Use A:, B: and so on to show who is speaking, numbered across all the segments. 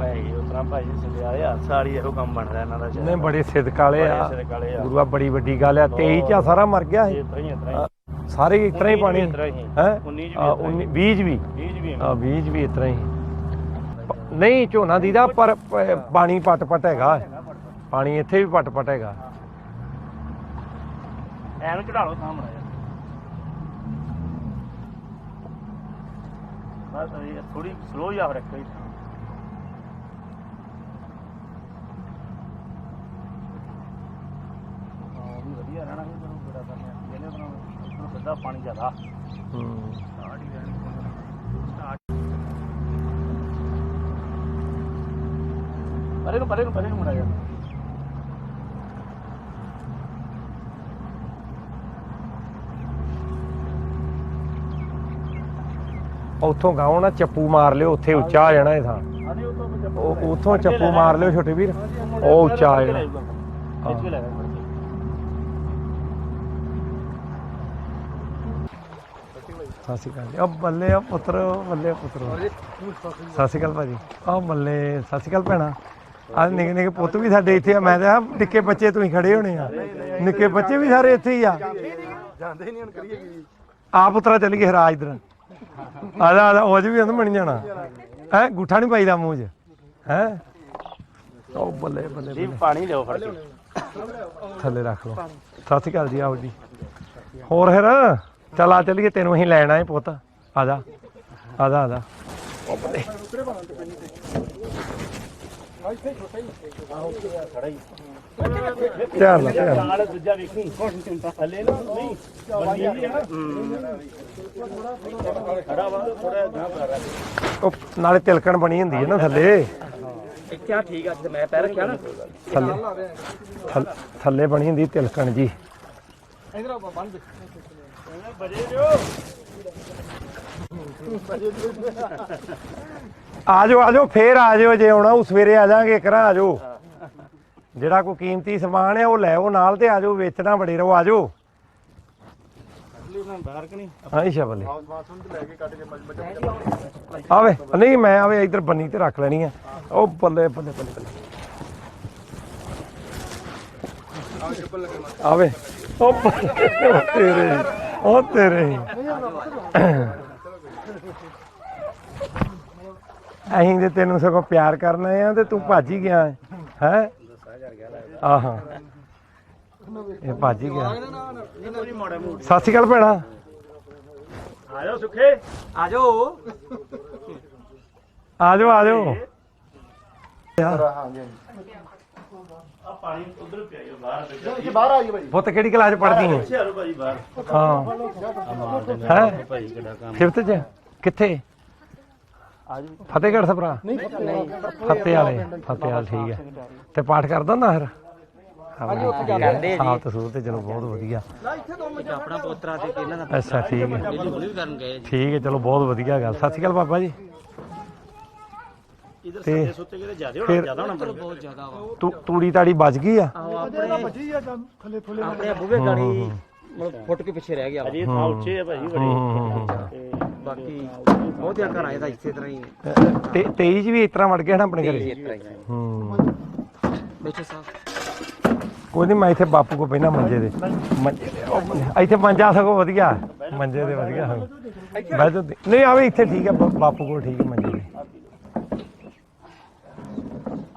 A: ਭਾਈ ਭਾਈ ਇਹੋ ਕੰਮ ਬਣਦਾ ਇਹਨਾਂ ਦਾ ਸ਼ਾਇਦ।
B: ਨੇ ਬੜੇ ਸਿਦਕ ਵਾਲੇ ਆ।
A: ਬੜੇ ਸਿਦਕ ਵਾਲੇ ਆ।
B: ਗੁਰੂਆ ਬੜੀ ਵੱਡੀ ਗੱਲ ਆ। 23 ਚ ਆ ਸਾਰਾ ਮਰ ਗਿਆ
A: ਇਹ ਹੀ ਹੀ।
B: ਸਾਰੇ ਇਸ ਤਰ੍ਹਾਂ ਹੀ ਪਾਣੀ।
A: ਇਸ ਤਰ੍ਹਾਂ ਹੀ।
B: ਹੈ?
A: 19 ਚ ਵੀ ਇਸ ਤਰ੍ਹਾਂ ਹੀ।
B: 20 ਵੀ।
A: ਬੀਜ ਵੀ।
B: ਆ 20 ਵੀ ਇਸ ਤਰ੍ਹਾਂ ਹੀ। ਪ- ਨਹੀਂ ਝੋਨਾ ਦੀਦਾ ਪਰ ਪ- ਪਾਣੀ ਪਟ ਪਟ ਹੈਗਾ। ਪਾਣੀ ਇੱਥੇ ਵੀ ਪਟ ਪਟ ਹੈਗਾ।
A: ਐਨੂੰ ਚੜਾ ਲਓ ਸਾਹਮਣੇ। ਬਸ ਇਹ ਥੋੜੀ ਸਲੋ ਜਾ ਰੱਖੋ ਜੀ ਹਾਂ ਵੀ ਵਧੀਆ ਰਹਿਣਾ ਸੀ ਜਦੋਂ ਬੜਾ ਕਰਨਾ ਇਹਨੇ ਤਾਂ ਸਿੱਧਾ ਪਾਣੀ ਜ਼ਿਆਦਾ।
B: ਹੂੰ
A: ਹੀ ਰਹਿਣੀ ਪਰੇ ਨੂੰ ਪਰੇ ਨੂੰ ਪਰੇ ਨੂੰ ਮੁੜਾ ਜਾ
B: ਉੱਥੋਂ ਗਾਉਂ ਨਾ ਚੱਪੂ ਮਾਰ ਲਿਓ ਉੱਥੇ ਉੱਚਾ ਆ ਜਾਣਾ ਇਹ ਥਾਂ।
A: ਆਦੇ ਉਹ ਤੋਂ
B: ਉਹ ਉੱਥੋਂ ਚੱਪੂ ਮਾਰ ਲਿਓ ਛੋਟੇ ਵੀਰ। ਉਹ ਉੱਚਾ ਆ ਜਾਣਾ
A: ਲੈ ਜਾ
B: ਸਤਿ ਸ਼੍ਰੀ ਅਕਾਲ ਜੀ। ਆ ਬੱਲੇ ਆ ਪੁੱਤਰ ਬੱਲੇ ਪੁੱਤਰ। ਸਤਿ ਸ਼੍ਰੀ ਅਕਾਲ ਭਾਜੀ। ਆ ਬੱਲੇ ਸਤਿ ਸ਼੍ਰੀ ਅਕਾਲ ਭੈਣਾ। ਆ ਨਿੱਕੇ ਨਿੱਕੇ ਪੁੱਤ ਵੀ ਸਾਡੇ ਇੱਥੇ ਆ। ਮੈਂ ਤਾਂ ਆਹ ਨਿੱਕੇ ਬੱਚੇ ਤੁਸੀਂ ਖੜੇ ਹੋਣੇ ਆ। ਨਿੱਕੇ ਬੱਚੇ ਵੀ ਸਾਰੇ ਇੱਥੇ ਹੀ ਆ।
C: ਜਾਂਦੇ ਹੀ ਨਹੀਂ ਹੁਣ ਕਰੀਏ ਕੀ?
B: ਆ ਪੁੱਤਰਾ ਚੱਲ ਗਏ ਰਾਜ ਇਧਰ। ਆ ਜਾ ਆ ਜਾ ਉਹ 'ਚ ਵੀ ਉਹਨੂੰ ਬਣ ਜਾਣਾ। ਹੈ ਗੁੱਠਾ ਨਹੀਂ ਪਾਈਦਾ ਮੂੰਹ 'ਚ। ਹੈ? ਉਹ ਬੱਲੇ ਬੱਲੇ
A: ਜੀ ਪਾਣੀ ਲਿਓ ਫੜ ਕੇ।
B: ਥੱਲੇ ਰੱਖ ਲਓ। ਸਤਿ ਸ਼੍ਰੀ ਅਕਾਲ ਜੀ ਆਓ ਜੀ। ਹੋਰ ਫਿਰ? ਚੱਲ ਆ ਚੱਲੀਏ, ਤੈਨੂੰ ਅਸੀਂ ਲੈਣ ਆਏ ਪੁੱਤ। ਆ ਜਾ। ਆ ਜਾ ਆ ਜਾ। ਧਿਆਨ ਨਾਲ ਧਿਆਨ ਨਾਲ।
A: ਦੂਜਾ ਵੇਖੀ ਥੱਲੇ ਨਾ ਨਹੀਂ ਬੰਦੀ ਵੀ ਹੈ ਨਾ ਖੜਾ ਵਾ ਥੋੜਾ ਗਾਂ ਕਰ
B: ਉਹ ਨਾਲੇ ਤਿਲਕਣ ਬਣੀ ਹੁੰਦੀ ਹੈ ਨਾ ਥੱਲੇ।
A: ਇੱਥੇ ਠੀਕ ਆ ਮੈਂ ਪੈਰ ਰੱਖਿਆ ਨਾ
B: ਥੱਲੇ। ਥੱਲ- ਥੱਲੇ ਬਣੀ ਹੁੰਦੀ ਤਿਲਕਣ ਜੀ।
C: ਇਧਰ ਬੰਦ
B: ਆ ਜਾਓ ਆ ਜਾਓ ਫੇਰ ਆ ਜਾਓ ਜੇ ਆਉਣਾ ਉਹ ਸਵੇਰੇ ਆ ਜਾਾਂਗੇ ਕਰਾਂ ਆ ਜਾਓ ਜਿਹੜਾ ਕੋਈ ਕੀਮਤੀ ਸਮਾਨ ਹੈ ਉਹ ਲੈ ਆਓ ਨਾਲ ਤੇ ਆ ਜਾਓ ਵੇਚਣਾ ਬੜੇ ਰਹੋ ਆ ਜਾਓ ਹਾਂ ਇਸ਼ਾ ਬੱਲੇ
C: ਬਾਥਰੂਮ ਤੇ ਲੈ ਕੇ ਕੱਢ ਕੇ ਮੱਝ ਮੱਝ
B: ਆਵੇ ਨਹੀਂ ਮੈਂ ਆਵੇ ਇੱਧਰ ਬੰਨੀ ਤੇ ਰੱਖ ਲੈਣੀ ਆ। ਉਹ ਬੱਲੇ ਬੱਲੇ ਬੱਲੇ ਆਵੇ। ਉਹ ਬੱਲੇ, ਉਹ ਤੇਰੇ ਉਹ ਤੇਰੇ ਅਹੀਂ ਤੇ ਤੈਨੂੰ ਸਗੋਂ ਪਿਆਰ ਕਰਨਾ ਆ ਤੇ ਤੂੰ ਭੱਜ ਹੀ ਗਿਆ ਹੈ ਆਹਾਂ। ਇਹ ਭੱਜ ਹੀ ਗਿਆ। ਸਤਿ ਸ਼੍ਰੀ ਅਕਾਲ ਭੈਣਾ।
A: ਆ ਜਾਓ ਸੁਖੇ।
C: ਆ ਜਾਓ
B: ਆ ਜਾਓ ਆ ਜਾਓ ਯਾਰ
C: ਹਾਂਜੀ
A: ਆ ਪਾਣੀ ਉਧਰ ਪਿਆ ਜੀ ਬਾਹਰ
C: ਜੀ ਬਾਹਰ ਆ ਜੀ ਭਾਈ।
B: ਪੁੱਤ ਕਿਹੜੀ ਕਲਾਸ ਪੜ੍ਹਦੀ ਹੈ
A: ਬਾਹਰ
B: ਹਾਂ ਹੈ
A: ਭਾਈ ਕਿਹੜਾ ਕੰਮ
B: ਫਿਫਥ ਚ? ਕਿੱਥੇ?
A: ਆ ਜਾਓ
B: ਫਤਿਹਗੜ੍ਹ ਸਭਰਾ
C: ਨਹੀਂ
B: ਫਤਿਹ ਵਾਲੇ ਫਤਿਹ ਵਾਲ ਠੀਕ ਹੈ। ਤੇ ਪਾਠ ਕਰਦਾ ਨਾ ਫਿਰ?
C: ਹਾਂਜੀ ਉੱਥੇ ਜਾਂਦੇ
B: ਤਸੂਰ ਤੇ ਚਲੋ ਬਹੁਤ ਵਧੀਆ।
C: ਨਾ ਇੱਥੇ ਦੋ ਮਿੰਟ
A: ਆਪਣਾ ਪੋਤਰਾ ਤੇ ਇਹਨਾਂ ਦਾ
B: ਅੱਛਾ ਠੀਕ ਹੈ।
A: ਵੀ ਕਰਨ ਗਏ
B: ਠੀਕ ਹੈ ਚਲੋ ਬਹੁਤ ਵਧੀਆ ਗੱਲ। ਸਤਿ ਸ਼੍ਰੀ ਅਕਾਲ ਬਾਬਾ ਜੀ।
A: ਇਧਰ
B: ਤੇ
A: ਸੱਤੇ ਸੁੱਤੇ ਕਿਤੇ ਜ਼ਿਆਦਾ ਹੋਣਾ
B: ਫਿਰ-
A: ਜ਼ਿਆਦਾ ਹੋਣਾ ਬਹੁਤ ਜ਼ਿਆਦਾ ਵਾ।
B: ਤੂ ਤੂੜੀ ਤਾੜੀ ਬਚ ਗਈ ਆ?
C: ਭੱਜੀ ਆ ਜਾਂ ਥੱਲੇ ਥੱਲੇ
A: ਆਪਣੇ ਬੂਵੇ ਗਾੜੀ ਮਤਲਬ ਫੁੱਟ ਕੇ ਪਿੱਛੇ ਰਹਿ ਗਿਆ ਅਜੇ ਥਾਂ ਉੱਚੇ ਆ ਭਾਈ ਬੜੇ। ਤੇ ਬਾਕੀ ਬਹੁਤਿਆਂ ਘਰਾਂ ਇਹਦਾ ਇਸੇ ਤਰ੍ਹਾਂ ਹੀ
B: ਤੇ 23 ਚ ਵੀ ਇਸ ਤਰ੍ਹਾਂ ਵੜ ਗਿਆ ਨਾ ਆਪਣੇ ਘਰੇ?
A: ਇਸ ਤਰ੍ਹਾਂ ਹੀ
B: ਹੂੰ।
A: ਬੈਠੋ ਸਾਹਿਬ
B: ਕੋਈ ਨਹੀਂ ਮੈਂ ਇੱਥੇ ਬਾਪੂ ਕੋ ਪਹਿਣਾ ਮੰਜੇ ਦੇ ਮੰਜੇ ਦੇ ਉਹ ਮੰਜੇ- ਇੱਥੇ ਮੰਜਾ ਸਗੋਂ ਵਧੀਆ। ਮੰਜੇ ਦੇ ਵਧੀਆ ਬਹਿ ਜਾਓ ਤੇ- ਨਹੀਂ ਆਵੇ ਇੱਥੇ ਠੀਕ ਹੈ ਬਾ- ਬਾਪੂ ਕੋਲ ਠੀਕ ਹੈ ਮੰਜੇ ਦੇ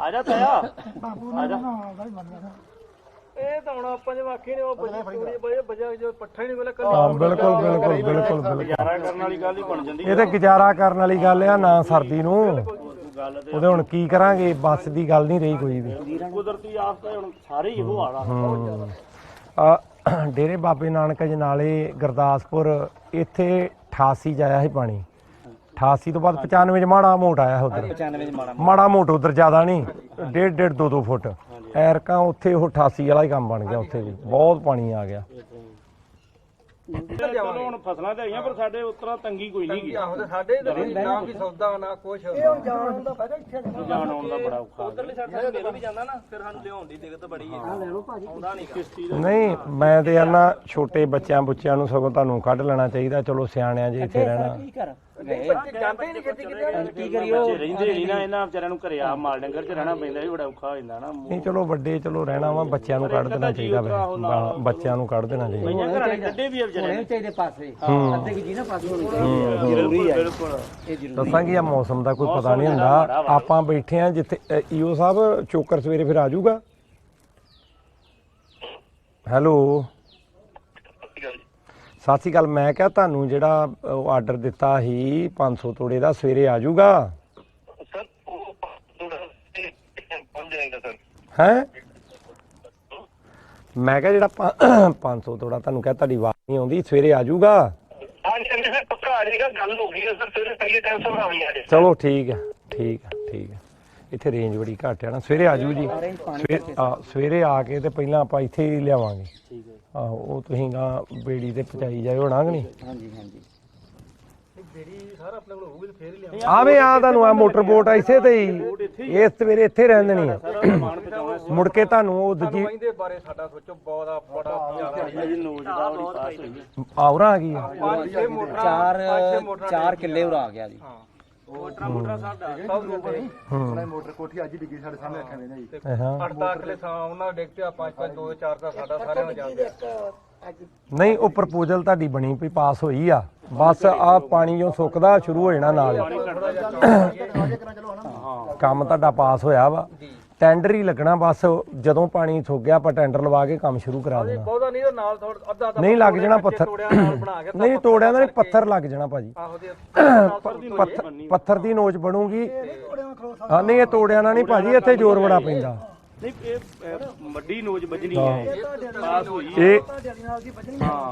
A: ਆ ਜਾ ਤਾਇਆ। ਆ ਜਾ।
C: ਇਹ ਤਾਂ ਹੁਣ ਆਪਾਂ ਜੇ ਵਾਕਈ ਨੇ ਉਹ ਬੱਜੀ ਬਜੇ ਬਜਾ ਜੋ ਪੱਠਾ ਹੀ ਨਹੀਂ ਕੋਲੇ
B: ਹਾਂ ਬਿਲਕੁਲ ਬਿਲਕੁਲ ਬਿਲਕੁਲ ਬਿਲਕੁਲ।
A: ਗੁਜ਼ਾਰਾ ਕਰਨ ਵਾਲੀ ਗੱਲ ਹੀ ਬਣ ਜਾਂਦੀ
B: ਇਹ ਤਾਂ ਗੁਜ਼ਾਰਾ ਕਰਨ ਵਾਲੀ ਗੱਲ ਆ ਨਾ ਸਰਦੀ ਨੂੰ।
A: ਗੱਲ ਤੇ
B: ਉਹਦੇ ਹੁਣ ਕੀ ਕਰਾਂਗੇ ਬੱਸ ਦੀ ਗੱਲ ਨਹੀਂ ਰਹੀ ਕੋਈ ਵੀ।
A: ਕੁਦਰਤੀ ਆਫਤ ਹੈ ਹੁਣ ਸਾਰੇ ਹੀ ਇਹੋ ਹਾਲ ਆ।
B: ਹੂੰ। ਆ ਡੇਰੇ ਬਾਬੇ ਨਾਨਕ ਜਨਾਲੇ ਗੁਰਦਾਸਪੁਰ ਇੱਥੇ 88 ਚ ਆਇਆ ਸੀ ਪਾਣੀ। 88 ਤੋਂ ਬਾਅਦ 95 ਚ ਮਾੜਾ ਮੋਟ ਆਇਆ ਉਧਰ।
A: 95 ਚ ਮਾੜਾ
B: ਮਾੜਾ ਮੋਟ ਉਧਰ ਜ਼ਿਆਦਾ ਨਹੀਂ ਡੇਢ ਡੇਢ 2 2 ਫੁੱਟ। ਐਰਕਾਂ ਉੱਥੇ ਉਹ 88 ਵਾਲਾ ਹੀ ਕੰਮ ਬਣ ਗਿਆ ਉੱਥੇ ਵੀ। ਬਹੁਤ ਪਾਣੀ ਆ ਗਿਆ।
A: ਚਲੋ ਹੁਣ ਫਸਲਾਂ ਤੇ ਆਈਆਂ ਪਰ ਸਾਡੇ ਉਤਰਾ ਤੰਗੀ ਕੋਈ ਨਹੀਂ ਗਈ
C: ਆਹੋ ਤੇ ਸਾਡੇ ਇਧਰ ਨਾ ਕੋਈ ਸੌਦਾ ਨਾ ਕੁਛ। ਇਹ ਹੁਣ ਜਾਣ ਹੁੰਦਾ ਪਹਿਲਾਂ ਇੱਥੇ
A: ਜਾਣ ਆਉਣ ਦਾ ਬੜਾ ਔਖਾ
C: ਉਧਰਲੀ ਸਾਈਡ ਤੇ ਮੇਰਾ ਵੀ ਜਾਂਦਾ ਨਾ ਫਿਰ ਸਾਨੂੰ ਲਿਆਉਣ ਦੀ ਦਿੱਕਤ ਬੜੀ ਹੈ। ਆ ਲੈ ਲਓ ਭਾਜੀ। ਆਉਂਦਾ ਨਹੀਂ
A: ਕਿਸ਼ਤੀ
B: ਨਹੀਂ ਮੈਂ ਤੇ ਆਨਾ ਛੋਟੇ ਬੱਚਿਆਂ ਬੁੱਚਿਆਂ ਨੂੰ ਸਗੋਂ ਤੁਹਾਨੂੰ ਕੱਢ ਲੈਣਾ ਚਾਹੀਦਾ। ਚਲੋ ਸਿਆਣਿਆਂ ਜੇ ਇੱਥੇ ਰਹਿਣਾ।
C: ਜਾਂਦੇ ਹੀ ਨਹੀਂ ਖੇਤੀ ਕਿਤੇ।
D: ਕੀ ਕਰੀਓ
A: ਰਹਿੰਦੇ ਨਹੀਂ ਨਾ ਇਹਨਾਂ ਵਿਚਾਰਿਆਂ ਨੂੰ ਘਰੇ ਆ ਮਾਲ ਡੰਗਰ ਚ ਰਹਿਣਾ ਪੈਂਦਾ ਵੀ ਬੜਾ ਔਖਾ ਹੋ ਜਾਂਦਾ ਨਾ
B: ਨਹੀਂ ਚਲੋ ਵੱਡੇ ਚਲੋ ਰਹਿਣਾ ਵਾ ਬੱਚਿਆਂ ਨੂੰ ਕੱਢ ਦੇਣਾ ਚਾਹੀਦਾ ਵੇ। ਬਾ- ਬੱਚਿਆਂ ਨੂੰ ਕੱਢ ਦੇਣਾ ਚਾਹੀਦਾ।
A: ਕਈਆਂ ਘਰਾਂ ਦੇ ਕੱਢੇ ਵੀ ਆ ਵਿਚਾਰੇ
D: ਹੋਣੇ ਚਾਹੀਦੇ ਪਾਸੇ। ਅੱਧੇ ਕਿ ਜੀ ਨਾ ਪਾਸੇ ਹੋਣੇ ਚਾਹੀਦੇ।
A: ਜ਼ਰੂਰੀ ਹੈ ਬਿਲਕੁਲ।
D: ਇਹ ਜ਼ਰੂਰੀ
B: ਦੱਸਾਂਗੇ ਆ ਮੌਸਮ ਦਾ ਕੋਈ ਪਤਾ ਨਹੀਂ ਹੁੰਦਾ। ਆਪਾਂ ਬੈਠੇ ਆ ਜਿੱਥੇ ਈਓ ਸਾਹਿਬ ਚੋਕਰ ਸਵੇਰੇ ਫਿਰ ਆ ਜਾਊਗਾ। ਹੈਲੋ। ਸਤਿ ਸ਼੍ਰੀ ਅਕਾਲ ਮੈਂ ਕਿਹਾ ਤੁਹਾਨੂੰ ਜਿਹੜਾ ਆਰਡਰ ਦਿੱਤਾ ਸੀ 500 ਤੋੜੇ ਦਾ ਸਵੇਰੇ ਆ ਜਾਊਗਾ?
E: ਸਰ ਉਹ ਥੋੜਾ ਪਹੁੰਚ ਜਾਏਗਾ ਸਰ।
B: ਹੈ? ਮੈਂ ਕਿਹਾ ਜਿਹੜਾ ਪੰ- 500 ਤੋੜਾ ਤੁਹਾਨੂੰ ਕਿਹਾ ਤੁਹਾਡੀ ਆਵਾਜ਼ ਨਹੀਂ ਆਉਂਦੀ ਸਵੇਰੇ ਆ ਜਾਊਗਾ?
E: ਹਾਂਜੀ ਹਾਂਜੀ ਸਰ ਪੱਕਾ ਆ ਜਾਏਗਾ ਗੱਲ ਹੋ ਗਈ ਹੈ ਸਰ ਸਵੇਰੇ ਪਹਿਲੇ ਟਾਈਮ ਸਭ ਆ ਆ ਜਾਏ
B: ਚਲੋ ਠੀਕ ਹੈ ਠੀਕ ਹੈ ਠੀਕ ਹੈ। ਇੱਥੇ ਰੇਂਜ ਬੜੀ ਘੱਟ ਆ ਨਾ ਸਵੇਰੇ ਆ ਜੀ। ਸਵੇਰੇ ਆ ਸਵੇਰੇ ਆ ਕੇ ਤੇ ਪਹਿਲਾਂ ਆਪਾਂ ਇੱਥੇ ਹੀ ਲਿਆਵਾਂਗੇ।
A: ਠੀਕ ਹੈ
B: ਆਹੋ ਉਹ ਤੁਸੀਂ ਗਾ ਬੇੜੀ ਤੇ ਪਹੁੰਚਾਈ ਜਾਇਓ ਹੋਣਾ ਕਿ ਨਹੀਂ?
D: ਹਾਂਜੀ ਹਾਂਜੀ।
C: ਜਿਹੜੀ ਸਾਰਾ ਆਪਣੇ ਕੋਲ ਹੋਊਗੀ ਤੇ ਫੇਰ ਹੀ ਲਿਆਵਾਂਗੇ
B: ਆਵੇਂ ਆ ਤੁਹਾਨੂੰ ਆ ਮੋਟਰ ਬੋਟ ਇਸੇ ਤੇ ਹੀ। ਇਹ ਸਵੇਰੇ ਇੱਥੇ ਰਹਿਣ ਦੇਣੀ ਆ। ਮੁੜ ਕੇ ਤੁਹਾਨੂੰ ਉਹ ਦੂਜੀ
C: ਇਹਦੇ ਬਾਰੇ ਸਾਡਾ ਸੋਚੋ ਬੜਾ ਬੜਾ ਜ਼ਿਆਦਾ
A: ਜੀ ਨੋਜ ਦਾ ਬੜੀ ਪਾਸ ਹੋਈ। ਹੈ
B: ਆਵਰਾਂ ਆ? ਗਈ ਆ
C: ਪੰਜ ਛੇ ਮੋਟਰਾਂ
D: ਚਾਰ ਚਾਰ ਕਿੱਲੇ ਉਰਾ ਆ ਗਿਆ ਜੀ।
A: ਮੋਟਰਾ ਮੋਟਰਾ ਸਾਡਾ
C: ਸਭ ਨੂੰ ਤੇ
B: ਹੂੰ।
F: ਮੋਟਰ ਕੋਠੀ ਅੱਜ ਡਿੱਗੀ ਸਾਡੇ ਸਾਹਮਣੇ ਅੱਖਾਂ ਦੇ ਨੇ ਜੀ।
B: ਹਾਂ।
C: 8-10 ਕਿੱਲੇ ਥਾਂ ਉਹਨਾਂ ਦੇ ਡਿੱਗ ਪਿਆ 5-5 2 4 ਦਾ ਸਾਡਾ ਸਾਰਿਆਂ ਨੂੰ ਜਾਂਦੇ
B: ਨਹੀਂ ਉਹ ਪ੍ਰਪੋਜ਼ਲ ਤੁਹਾਡੀ ਬਣੀ ਪਈ ਪਾਸ ਹੋਈ ਆ। ਬਸ ਆ ਪਾਣੀ ਜੋ ਸੁੱਕਦਾ ਸ਼ੁਰੂ ਹੋ ਜਾਣਾ ਨਾਲ। ਕੰਮ ਤੁਹਾਡਾ ਪਾਸ ਹੋਇਆ ਵਾ। ਟੈਂਡਰ ਹੀ ਲੱਗਣਾ ਬਸ ਜਦੋਂ ਪਾਣੀ ਸੁੱਕ ਗਿਆ ਆਪਾਂ ਟੈਂਡਰ ਲਵਾ ਕੇ ਕੰਮ ਸ਼ੁਰੂ ਕਰਾ ਦੇਣਾ
C: ਬਹੁਤਾ ਨਹੀਂ ਤਾਂ ਨਾਲ ਥੋੜਾ ਅੱਧਾ ਅੱਧਾ
B: ਨਹੀਂ ਲੱਗ ਜਾਣਾ ਪੱਥਰ।
C: ਨਾਲ
B: ਨਹੀਂ ਤੋੜਿਆ ਦਾ ਨਹੀਂ ਪੱਥਰ ਲੱਗ ਜਾਣਾ ਭਾਜੀ। ਪੱਥਰ ਦੀ ਨੋਚ ਬਣੂਗੀ। ਹਾਂ ਨਹੀਂ ਇਹ ਤੋੜਿਆ ਨਾ ਨਹੀਂ ਭਾਜੀ ਇੱਥੇ ਜ਼ੋਰ ਬੜਾ ਪੈਂਦਾ।
A: ਨਹੀਂ ਇਹ ਅਹ, ਵੱਡੀ ਨੋਜ ਵੱਜਣੀ ਹੈ। ਪਾਸ ਹੋਈ ਹੈ।
B: ਇਹ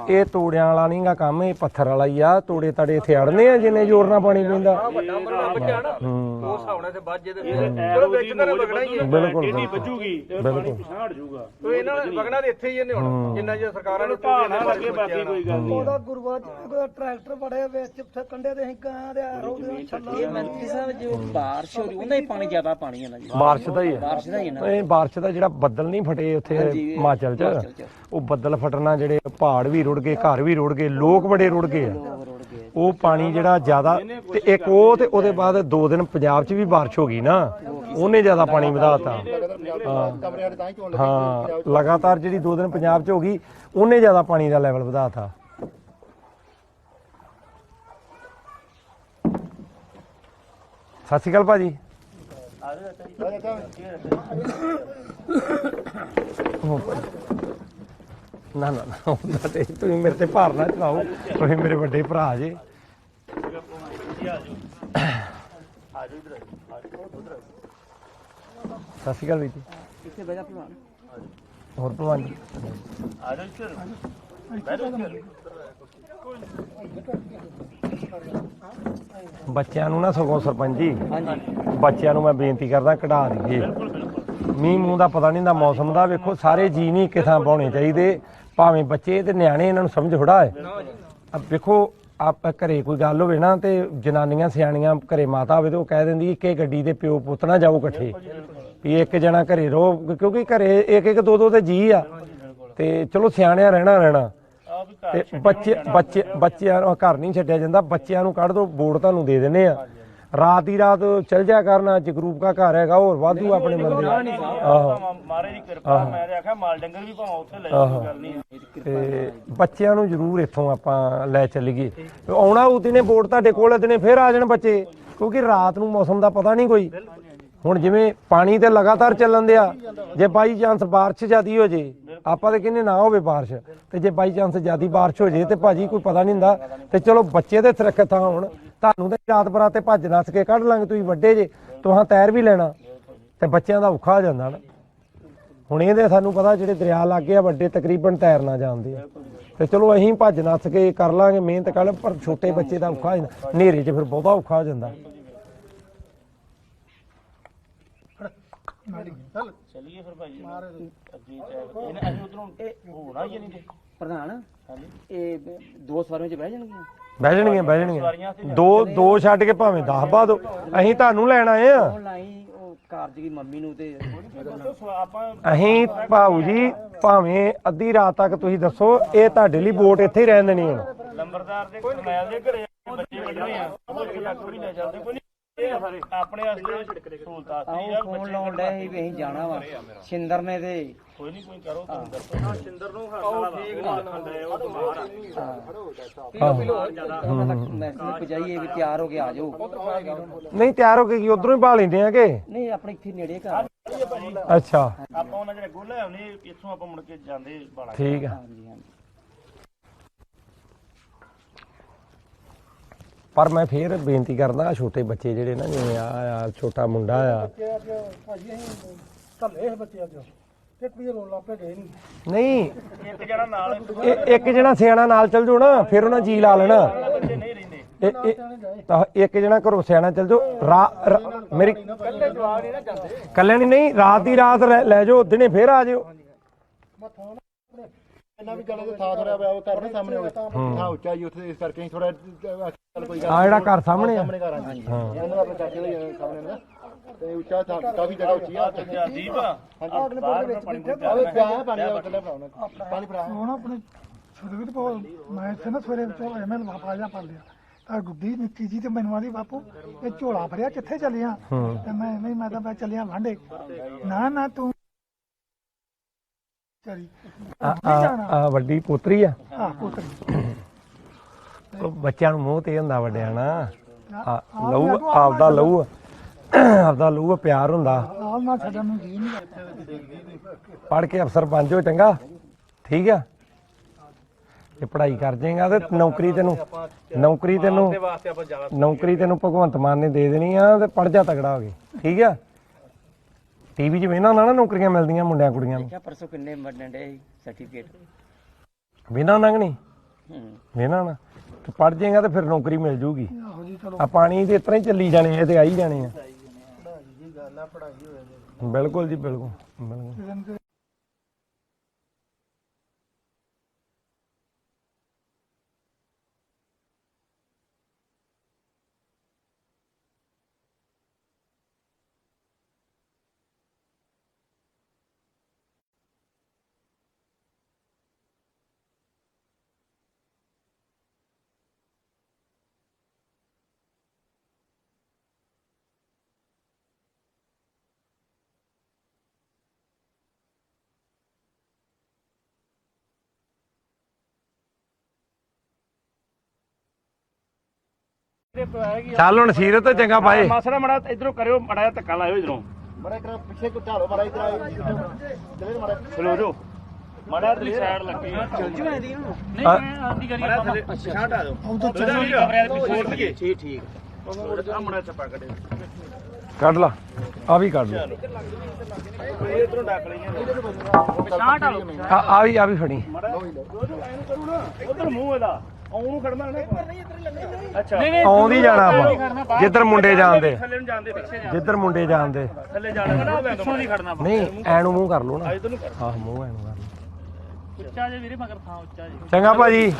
B: ਇਹ ਤੋੜਿਆਂ ਵਾਲਾ ਨਹੀਂਗਾ ਕੰਮ ਇਹ ਪੱਥਰ ਵਾਲਾ ਹੀ ਆ। ਤੋੜੇ ਤੜੇ ਇੱਥੇ ਅੜਨੇ ਆ ਜਿੰਨੇ ਜ਼ੋਰ ਨਾਲ ਪਾਣੀ ਪੈਂਦਾ।
C: ਵੱਡਾ ਮਰਨਾ ਬੱਚਾ ਨਾ।
B: ਹੂੰ।
C: ਉਹ ਹਿਸਾਬ ਤੇ ਵੱਜ ਜੇ ਤੇ
A: ਚਲੋ ਵਿੱਚ
C: ਤਾਂ ਵਗਣਾ ਹੀ ਹੈ।
B: ਬਿਲਕੁਲ
A: ਇੰਨੀ
B: ਬਿਲਕੁਲ।
A: ਵੱਜੂਗੀ? ਤੇ ਪਾਣੀ ਪਿਛਾੜ ਹਟ ਜਾਊਗਾ।
C: ਉਹ ਇਹਨਾਂ ਨੇ ਵਗਣਾ ਤੇ ਇੱਥੇ ਹੀ ਇਹਨੇ ਹੁਣ। ਜਿੰਨਾ ਜੇ ਸਰਕਾਰਾਂ ਨੇ
A: ਢਾਹ ਨਾ ਲੱਗੇ ਬਾਕੀ ਕੋਈ ਗੱਲ ਨਹੀਂ
G: ਉਹਦਾ ਗੁਰੂਆ ਚ ਕੋਈ ਟਰੈਕਟਰ ਬੜੇ ਵਿੱਚ ਉੱਥੇ ਕੰਡੇ ਦੇ ਹਿੰਕਾਂ ਦੇ ਰੋਦੇ ਛੱਲਾ
D: ਇਹ ਮੰਤਰੀ ਸਾਹਿਬ ਜੋ ਬਾਰਿਸ਼ ਹੋ ਰਹੀ ਉਹਦਾ ਹੀ ਪਾਣੀ ਜ਼ਿਆਦਾ ਪਾਣੀ ਹੈ ਨਾ ਜੀ।
B: ਬਾਰਿਸ਼ ਦਾ ਹੀ ਆ
D: ਬਾਰਿਸ਼ ਦਾ ਹੀ ਹੈ ਨਾ।
B: ਇਹ ਬਾਰਿਸ਼ ਦਾ ਜਿਹੜਾ ਬੱਦਲ ਨਹੀਂ ਫਟੇ ਉੱਥੇ ਹਿਮਾਚਲ ਚ
D: ਹਿਮਾਚਲ ਚ।
B: ਉਹ ਬੱਦਲ ਫਟਣਾ ਜਿਹੜੇ ਪਹਾੜ ਵੀ ਰੁੜ ਗਏ ਘਰ ਵੀ ਰੁੜ ਗਏ ਲੋਕ ਬੜੇ ਰੁੜ ਗਏ ਆ।
D: ਰੋਡ ਗਏ
B: ਉਹ ਪਾਣੀ ਜਿਹੜਾ ਜ਼ਿਆਦਾ ਤੇ ਇੱਕ ਉਹ ਤੇ ਉਹਦੇ ਬਾਅਦ ਦੋ ਦਿਨ ਪੰਜਾਬ 'ਚ ਵੀ ਬਾਰਿਸ਼ ਹੋ ਗਈ ਨਾ ਉਹਨੇ ਜ਼ਿਆਦਾ ਪਾਣੀ ਵਧਾਤਾ
F: ਹੀ।
B: ਲਗਾਤਾਰ ਜਿਹੜੀ ਦੋ ਦਿਨ ਪੰਜਾਬ 'ਚ ਹੋ ਗਈ ਉਹਨੇ ਜ਼ਿਆਦਾ ਪਾਣੀ ਦਾ ਲੈਵਲ ਵਧਾਤਾ ਸਤਿ ਸ਼੍ਰੀ ਅਕਾਲ ਭਾਜੀ। ਨਾ ਨਾ ਨਾ ਉਹਦਾ ਤੇ ਤੁਸੀਂ ਮੇਰੇ ਤੇ ਭਾਰ ਨਾ ਚਲਾਓ। ਤੁਸੀਂ ਮੇਰੇ ਵੱਡੇ ਭਰਾ ਜੇ। ਸਤਿ ਸ਼੍ਰੀ ਅਕਾਲ ਵੀਰ ਜੀ।
D: ਇੱਥੇ ਬੈਠਾ ਭਲਵਾਨ।
B: ਹੋਰ ਭਲਵਾਨ ਜੀ।
A: ਆ ਜਾਓ ਇੱਧਰ
B: ਬੱਚਿਆਂ ਨੂੰ ਨਾ ਸਗੋਂ ਸਰਪੰਚ। ਜੀ
D: ਹਾਂਜੀ।
B: ਬੱਚਿਆਂ ਨੂੰ ਮੈਂ ਬੇਨਤੀ ਕਰਦਾ ਕਢਾ ਦਈਏ। ਮੀਂਹ ਮੂੰਹ ਦਾ ਪਤਾ ਨਹੀਂ ਦਾ ਮੌਸਮ ਦਾ ਵੇਖੋ ਸਾਰੇ ਜੀ ਨਹੀਂ ਇੱਕ ਥਾਂ ਪਾਉਣੇ ਚਾਹੀਦੇ। ਭਾਵੇਂ ਬੱਚੇ ਤੇ ਨਿਆਣੇ ਇਹਨਾਂ ਨੂੰ ਸਮਝ ਥੋੜਾ ਹੈ। ਅਬ ਵੇਖੋ ਆਪ ਘਰੇ ਕੋਈ ਗੱਲ ਹੋਵੇ ਨਾ ਤੇ ਜਨਾਨੀਆਂ ਸਿਆਣੀਆਂ ਘਰੇ ਮਾਤਾ ਹੋਵੇ ਤੇ ਉਹ ਕਹਿ ਦਿੰਦੀ ਇੱਕੇ ਗੱਡੀ ਦੇ ਪਿਓ ਪੁੱਤ ਨਾ ਜਾਓ ਇਕੱਠੇ। ਵੀ ਇੱਕ ਜਣਾ ਘਰੇ ਰਹੋ ਕਿਉਂਕਿ ਘਰੇ ਇੱਕ ਇੱਕ ਦੋ ਦੋ ਤੇ ਜੀ ਆ। ਤੇ ਚਲੋ ਸਿਆਣਿਆਂ ਰਹਿਣਾ ਰਹਿਣਾ।
A: ਆ
B: ਤੇ ਬੱਚੇ ਬੱਚੇ ਬੱਚਿਆਂ ਨੂੰ ਘਰ ਨਹੀਂ ਛੱਡਿਆ ਜਾਂਦਾ। ਬੱਚਿਆਂ ਨੂੰ ਕੱਢ ਦੋ ਬੋਰਡ ਤੁਹਾਨੂੰ ਦੇ ਦਿੰਨੇ ਆ। ਰਾਤ ਦੀ ਰਾਤ ਚਲ ਜਾ ਕਰਨਾ ਜਗਰੂਪ ਦਾ ਘਰ ਹੈਗਾ ਹੋਰ ਵਾਧੂ ਆਪਣੇ ਬੰਦੇ ਆਹੋ।
A: ਮਾਰੇ ਦੀ ਕਿਰਪਾ ਮੈਂ ਤੇ ਆਖਿਆ ਮਾਲ ਡੰਗਰ ਵੀ ਭਾਵੇਂ ਉੱਥੇ ਲੈ ਜਾਓ ਗੱਲ ਨਹੀਂ
B: ਤੇ ਬੱਚਿਆਂ ਨੂੰ ਜ਼ਰੂਰ ਇੱਥੋਂ ਆਪਾਂ ਲੈ ਚੱਲੀਏ। ਆਉਣਾ ਉਹਦੀ ਨੇ ਬੋਰਡ ਤੁਹਾਡੇ ਕੋਲ ਦਿਨੇ ਫੇਰ ਆ ਜਾਣ ਬੱਚੇ। ਕਿਉਂਕਿ ਰਾਤ ਨੂੰ ਮੌਸਮ ਦਾ ਪਤਾ ਨਹੀਂ ਕੋਈ। ਹੁਣ ਜਿਵੇਂ ਪਾਣੀ ਤੇ ਲਗਾਤਾਰ ਚੱਲਣ ਦਿਆ ਜੇ ਬਾਈ ਚਾਂਸ ਬਾਰਿਸ਼ ਜ਼ਿਆਦੀ ਹੋ ਜੇ ਆਪਾਂ ਤੇ ਕਹਿੰਦੇ ਨਾ ਹੋਵੇ ਬਾਰਿਸ਼ ਤੇ ਜੇ ਬਾਈ ਚਾਂਸ ਜ਼ਿਆਦੀ ਬਾਰਿਸ਼ ਹੋ ਜੇ ਤੇ ਭਾਜੀ ਕੋਈ ਪਤਾ ਨਹੀਂ ਹੁੰਦਾ। ਤੇ ਚਲੋ ਬੱਚੇ ਦੇ ਸੁਰੱਖਿਅਤ ਥਾਂ ਹੋਣ ਤੁਹਾਨੂੰ ਤੇ ਰਾਤ ਬਰਾਤੇ ਭੱਜ ਨੱਸ ਕੇ ਕੱਢ ਲਾਂਗੇ ਤੁਸੀਂ ਵੱਡੇ ਜੇ ਤੁਹਾਂ ਤੈਰ ਵੀ ਲੈਣਾ। ਤੇ ਬੱਚਿਆਂ ਦਾ ਔਖਾ ਹੋ ਜਾਂਦਾ ਨਾ। ਹੁਣ ਇਹਦੇ ਸਾਨੂੰ ਪਤਾ ਜਿਹੜੇ ਦਰਿਆ ਲੱਗੇ ਆ ਵੱਡੇ ਤਕਰੀਬਨ ਤੈਰਨਾ ਜਾਣਦੇ ਆ ਤੇ ਚਲੋ ਅਸੀਂ ਭੱਜ ਨੱਸ ਕੇ ਕਰ ਲਾਂਗੇ ਮਿਹਨਤ ਕਰ ਲਾਂ ਪਰ ਛੋਟੇ ਬੱਚੇ ਦਾ ਔਖਾ ਹੋ ਜਾਂਦਾ। ਹਨੇਰੇ 'ਚ ਫਿਰ ਬਹੁਤਾ ਔਖਾ ਹੋ ਜਾਂਦਾ।
A: ਚੱਲੀਏ ਫਿਰ ਭਾਈ ਇਹਨੇ ਅਸੀਂ ਉਧਰੋਂ ਹੋਣਾ ਹੀ ਨਹੀਂ ਤੇ
D: ਪ੍ਰਧਾਨ ਇਹ ਦੋ ਸਵਾਰੀਆਂ ਚ ਬਹਿ ਜਾਣਗੀਆਂ?
B: ਬਹਿ ਜਾਣਗੀਆਂ ਬਹਿ ਜਾਣਗੀਆਂ। ਦੋ ਦੋ ਛੱਡ ਕੇ ਭਾਵੇਂ 10 ਪਾ ਅਸੀਂ ਤੁਹਾਨੂੰ ਲੈਣ ਆਏ ਆ।
D: ਆਨਲਾਈਨ ਉਹ ਕਾਰਜ ਦੀ ਮੰਮੀ ਨੂੰ ਤੇ
A: ਦੱਸੋ ਆਪਾਂ
B: ਅਸੀਂ ਭਾਊ ਜੀ ਭਾਵੇਂ ਅੱਧੀ ਰਾਤ ਤੱਕ ਤੁਸੀਂ ਦੱਸੋ ਇਹ ਤੁਹਾਡੇ ਲਈ ਵੋਟ ਇੱਥੇ ਹੀ ਰਹਿਣ ਦੇਣੀ ਹੁਣ
A: ਲੰਬਰਦਾਰ ਦੇ ਕਰਨੈਲ ਦੇ ਘਰੇ ਬੱਚੇ ਕੱਢਣੇ ਆ। ਉਹ ਜੱਗ ਵੀ ਲੈ ਜਾਂਦੇ ਕੋਈ ਇਹ ਆ ਸਾਰੇ। ਆਪਣੇ ਵਾਸਤੇ ਸਹੂਲਤ ਆਤੀ ਆ
D: ਆਹ ਫੋਨ ਲਾਉਣ ਡਿਆ ਸੀ ਵੀ ਅਸੀਂ ਜਾਣਾ ਵਾ। ਸ਼ਿੰਦਰ ਨੇ ਤੇ
A: ਕੋਈ ਨਹੀਂ ਕੋਈ ਕਰੋ ਤੁਹਾਨੂੰ ਦੱਸੋ
C: ਸਿੰਦਰ ਨੂੰ ਹਾਸਾ ਠੀਕ ਨਾ
A: ਖੰਡੇ ਉਹ ਬਿਮਾਰ ਆ।
D: ਉਹਨਾਂ ਦਾ ਮੈਸੇਜ ਪਹੁੰਚਾਈਏ ਵੀ ਤਿਆਰ ਹੋ ਕੇ ਆ ਜਾਓ।
B: ਨਹੀਂ ਤਿਆਰ ਹੋ ਕੇ ਕੀ ਉਧਰੋਂ ਹੀ ਭਾਲ ਲੈਂਦੇ ਆ ਕਿ?
D: ਨਹੀਂ ਆਪਣੇ ਇੱਥੇ ਨੇੜੇ ਘਰ
B: ਅੱਛਾ।
A: ਆਪਾਂ ਉਹਨਾਂ ਜਿਹੜੇ ਗੋਲੇ ਆਉਣੇ ਇੱਥੋਂ ਆਪਾਂ ਮੁੜ ਕੇ ਜਾਂਦੇ ਬਾਲਾ
B: ਠੀਕ ਆ।
D: ਹਾਂਜੀ ਹਾਂਜੀ।
B: ਪਰ ਮੈਂ ਫੇਰ ਬੇਨਤੀ ਕਰਦਾ, ਆਹ ਛੋਟੇ ਬੱਚੇ ਜਿਹੜੇ ਨਾ, ਜਿਵੇਂ ਆ ਆ ਛੋਟਾ ਮੁੰਡਾ ਆ।
G: ਭਾਜੀ ਅਸੀਂ ਧੱਲੇ ਇਹ ਬੱਚੇ ਅੱਜ ਇੱਕ ਵੀ ਰੋਣ ਲੱਗ ਗਏ ਨਹੀਂ
B: ਨਹੀਂ
A: ਇੱਕ ਜਣਾ ਨਾਲ
B: ਇਹ- ਇੱਕ ਜਣਾ ਸਿਆਣਾ ਨਾਲ ਚੱਲ ਜਾਓ ਨਾ, ਫਿਰ ਉਹਨਾਂ ਜੀ ਲਾ ਲੈਣਾ।
A: ਬੱਚੇ ਨਹੀਂ ਰਹਿੰਦੇ
B: ਇਹ- ਇਹ- ਤਾਂ ਇੱਕ ਜਣਾ ਘਰੋਂ ਸਿਆਣਾ ਚੱਲ ਜਾਓ ਰਾ- ਰਾ- ਮੇਰੀ ਕੱਲੇ ਨਹੀਂ ਨਹੀਂ, ਰਾਤ ਦੀ ਰਾਤ ਰਹਿ- ਲੈ ਜਾਓ, ਦਿਨੇ ਫੇਰ ਆ ਜਾਓ
F: ਇਹਨਾਂ ਵੀ ਗੱਲ ਦੇ ਥਾਂ ਥੋੜਾ ਉਹ ਘਰ ਨਹੀਂ ਸਾਹਮਣੇ ਹੋਵੇ। ਥਾਂ ਉੱਚਾ ਜੀ ਉੱਥੇ ਇਸ ਕਰਕੇ ਥੋੜਾ ਚੱਲ ਕੋਈ ਗੱਲ
B: ਆ ਜਿਹੜਾ ਘਰ ਸਾਹਮਣੇ ਆ।
F: ਸਾਹਮਣੇ ਘਰ ਆ ਜੀ। ਇਹਨਾਂ ਦਾ ਆਪਣੇ ਚਾਚੇ ਦਾ ਹੀ ਆ ਸਾਹਮਣੇ ਨਾ ਤੇ ਉੱਚਾ ਥਾਂ ਕਾਫੀ ਜਗ੍ਹਾ ਉੱਚੀ ਆ।
A: ਅੱਛਾ ਦੀਪ ਹਾਂਜੀ। ਬਾਹਰ ਦਾ ਪਾਣੀ ਪੂਣੀ
F: ਆਵੇ ਪਿਆ ਹੈ ਪਾਣੀ ਦਾ ਥੱਲੇ ਭਰਾਉਣਾ ਪਾਣੀ ਭਰਾ।
G: ਹੁਣ ਆਪਣੇ ਛੋਟੇ ਦੇ ਕੋਲ ਮੈਂ ਇੱਥੇ ਨਾ ਸਵੇਰੇ ਚੋ ਐਵੇਂ ਲਫਾਫਾ ਜਿਹਾ ਪਾ ਲਿਆ। ਤਾਂ ਗੁੱਡੀ ਨਿੱਕੀ ਜੀ ਤੇ ਮੈਨੂੰ ਆਦੀ ਬਾਪੂ ਇਹ ਝੋਲਾ ਭਰਿਆ ਕਿੱਥੇ ਚੱਲਿਆ ਤੇ ਮੈਂ ਐਵੇਂ ਹੀ ਮੈਂ ਤਾਂ ਮੈਂ ਚੱਲਿਆ ਵਾਂਡੇ ਨਾ ਨਾ ਤੂੰ ਚਰੀ
B: ਆ ਆ- ਆ ਵੱਡੀ ਪੋਤਰੀ ਆ।
G: ਆ ਪੁੱਤਰ।
B: ਉਹ ਬੱਚਿਆਂ ਨੂੰ ਮੋਹ ਤੇ ਹੁੰਦਾ ਵੱਡਿਆਂ ਨਾ ਆ ਲਹੂ ਆਪਦਾ ਲਹੂ ਆ। ਆਪਦਾ ਲਹੂ ਆ, ਪਿਆਰ ਹੁੰਦਾ।
G: ਨਾਲ ਨਾ ਛੱਡਣ ਨੂੰ ਜੀ ਨਹੀਂ ਕਰਦਾ।
B: ਪੜ ਕੇ ਅਫਸਰ ਬਣ ਜਾਓ ਚੰਗਾ। ਠੀਕ ਆ? ਇਹ ਪੜ੍ਹਾਈ ਕਰ ਜਾਏਗਾ ਤੇ ਨੌਕਰੀ ਤੈਨੂੰ ਨੌਕਰੀ ਤੈਨੂੰ
C: ਵਾਸਤੇ ਆਪਾਂ ਜ਼ਿਆਦਾ
B: ਨੌਕਰੀ ਤੈਨੂੰ ਭਗਵੰਤ ਮਾਨ ਨੇ ਦੇ ਦੇਣੀ ਆ ਤੇ ਪੜ ਜਾ ਤਗੜਾ ਹੋ ਕੇ। ਠੀਕ ਆ? ਟੀਵੀ 'ਚ ਵੇਖਣਾ ਨਾ ਨਾ ਨੌਕਰੀਆਂ ਮਿਲਦੀਆਂ ਮੁੰਡਿਆਂ ਕੁੜੀਆਂ ਨੂੰ।
D: ਕਿਆ ਪਰਸੋਂ ਕਿੰਨੇ ਮੰਨਣ ਡੇ ਸਰਟੀਫਿਕੇਟ
B: ਵੇਨਾ ਨੰਗਣੀ
D: ਹੂੰ।
B: ਵੇਨਾ ਨਾ ਤੇ ਪੜ ਜਾਏਗਾ ਤੇ ਫਿਰ ਨੌਕਰੀ ਮਿਲ ਜੂਗੀ।
G: ਆਹੋ ਜੀ ਚਲੋ।
B: ਆ ਪਾਣੀ ਤੇ ਇਤਰਾ ਹੀ ਚੱਲੀ ਜਾਣੇ ਆ, ਇਹ ਤੇ ਆ। ਹੀ ਜਾਣੇ ਆ ਬਿਲਕੁਲ ਜੀ ਬਿਲਕੁਲ ਬਿਲਕੁਲ। ਚੱਲ ਹੁਣ ਸੀਰਤ ਚੰਗਾ ਪਾਏ
A: ਮਾਸੜਾ ਮੜਾ ਇਧਰੋਂ ਕਰਿਓ ਮੜਾ ਜਿਹਾ ਧੱਕਾ ਲਾਇਓ ਇਧਰੋਂ।
F: ਮੜਾ ਇੱਕ ਪਿੱਛੇ ਕੋ ਢਾਲੋ ਮੜਾ ਇਧਰ ਚਲੇ ਮੜਾ
A: ਖਲੋ ਜੋ ਮੜਾ ਤੇਰੀ ਸਾਈਡ ਲੱਗੀ
D: ਚੱਲ ਜੂ ਐਦੀ ਨੂੰ
A: ਨਹੀਂ ਮੈਂ ਆਂਦੀ ਕਰੀ ਆਪਾਂ
C: ਪਛਾਣ ਆ ਦੋ
G: ਉਦੋਂ
A: ਉਹਦਾ ਵੀ ਕਮਰੇ ਦੇ ਪਿੱਛੇ ਛੋੜ ਲਈਏ
D: ਠੀਕ ਠੀਕ।
A: ਆ ਮੜਾ ਚੱਪਾ ਕੱਢੇ
B: ਕੱਢ ਲਾ। ਆ ਵੀ ਕੱਢ ਲਾ।
A: ਇਹ ਇਧਰੋਂ ਡੱਕ ਲਈਆਂ
B: ਆ ਆ ਵੀ ਆ ਵੀ ਫੜੀ।
A: ਉਧਰ ਮੂੰਹ ਇਹਦਾ। ਆਉਂ ਨੂੰ ਖੜਨਾ ਨਾ ਅੱਛਾ। ਨਹੀਂ
B: ਆਉਂਦੀ ਜਾਣਾ ਆਪਾਂ। ਜਿੱਧਰ ਮੁੰਡੇ ਜਾਂਦੇ।
A: ਥੱਲੇ ਨੂੰ ਜਾਂਦੇ ਪਿੱਛੇ ਜਾ
B: ਜਿੱਧਰ ਮੁੰਡੇ ਜਾਂਦੇ।
A: ਥੱਲੇ ਜਾਣਾ ਪਿੱਛੋਂ ਨਹੀਂ ਖੜਨਾ
B: ਨਹੀਂ ਐਨੂੰ ਮੂੰਹ ਕਰ ਲੋ ਨਾ।
A: ਨੂੰ
B: ਆਹ ਮੂੰਹ ਐਨੂੰ ਕਰ ਲਓ।
A: ਉੱਚਾ ਜੇ ਵੀਰੇ ਮਗਰ ਥਾਂ ਉੱਚਾ ਜੀ।
B: ਚੰਗਾ ਭਾਜੀ।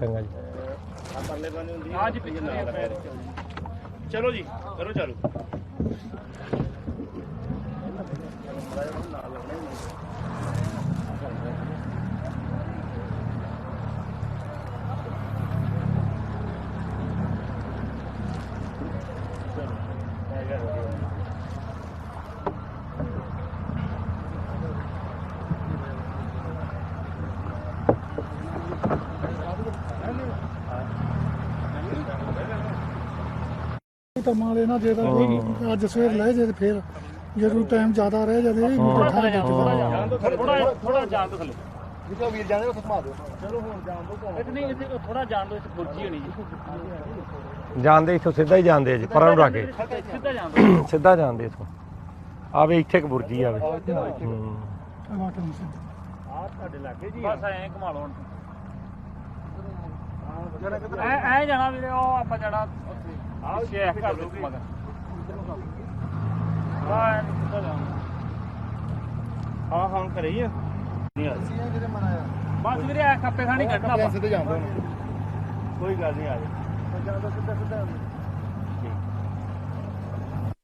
B: ਚੰਗਾ ਜੀ।
A: ਪਰਲੇ ਬੰਨੇ ਹੁੰਦੀ ਹਾਂ ਜੀ। ਪਿੱਛੇ ਚਲੋ ਜੀ ਕਰੋ ਚਾਲੂ।
G: ਤਾਂ ਮਾਲੇ ਨਾ ਜੇ ਤਾਂ ਅੱਜ ਸਵੇਰ ਲੈ ਜੇ ਤੇ ਫਿਰ ਜਦੋਂ ਟਾਈਮ ਜ਼ਿਆਦਾ ਰਹਿ ਜਾਵੇ ਇਹ ਮੁੱਠਾ
A: ਥੋੜਾ ਥੋੜਾ ਜਾਣ। ਦੋ ਥੱਲੇ
F: ਜਿੱਥੇ ਵੀਰ ਜਾਂਦੇ ਉੱਥੇ ਘੁਮਾ ਦਿਓ।
A: ਇੱਥੇ ਨਹੀਂ ਇੱਥੇ ਥੋੜਾ ਜਾਣ ਦੋ ਇੱਥੇ ਬੁਰਜੀ ਹੋਣੀ ਜੀ।
B: ਜਾਂਦੇ ਇੱਥੋਂ ਸਿੱਧਾ ਹੀ ਜਾਂਦੇ ਜੀ ਪਰਾਂ ਨੂੰ ਕੇ।
A: ਸਿੱਧਾ ਜਾਣ ਦੋ
B: ਸਿੱਧਾ ਜਾਂਦੇ ਇੱਥੋਂ। ਆਵੇ ਇੱਥੇ ਇੱਕ ਬੁਰਜੀ ਆਵੇ ਹੂੰ।
G: ਟਮਾਟਰ ਨੂੰ
A: ਆ ਤੁਹਾਡੇ ਲੱਗੇ ਜੀ ਬਸ ਐਂ ਘੁਮਾ ਲਓ ਹੁਣ। ਐ ਐ ਜਾਣਾ ਵੀਰੇ ਉਹ ਆਪਾਂ ਜਾਣਾ ਉੱਥੇ। ਆ ਸ਼ੇਖ ਕਰ ਲਓ ਮਗਰ। ਆ ਐਂ ਸਿੱਧਾ ਜਾਣਾ ਹਾਂ ਹਾਂ ਕਰੇ ਹੀ ਆ। ਨਹੀਂ ਆ
F: ਜਿਹੜੇ ਮਨਾਇਆ
A: ਬਸ ਵੀਰੇ ਐ ਖੱਪੇ ਖਾਣੀ ਕੱਢਣਾ ਆਪਾਂ।
F: ਸਿੱਧੇ ਜਾਂਦੇ
A: ਕੋਈ ਗੱਲ ਨਹੀਂ ਆ ਜਾ
F: ਜਾਂਦਾ ਸਿੱਧਾ ਸਿੱਧਾ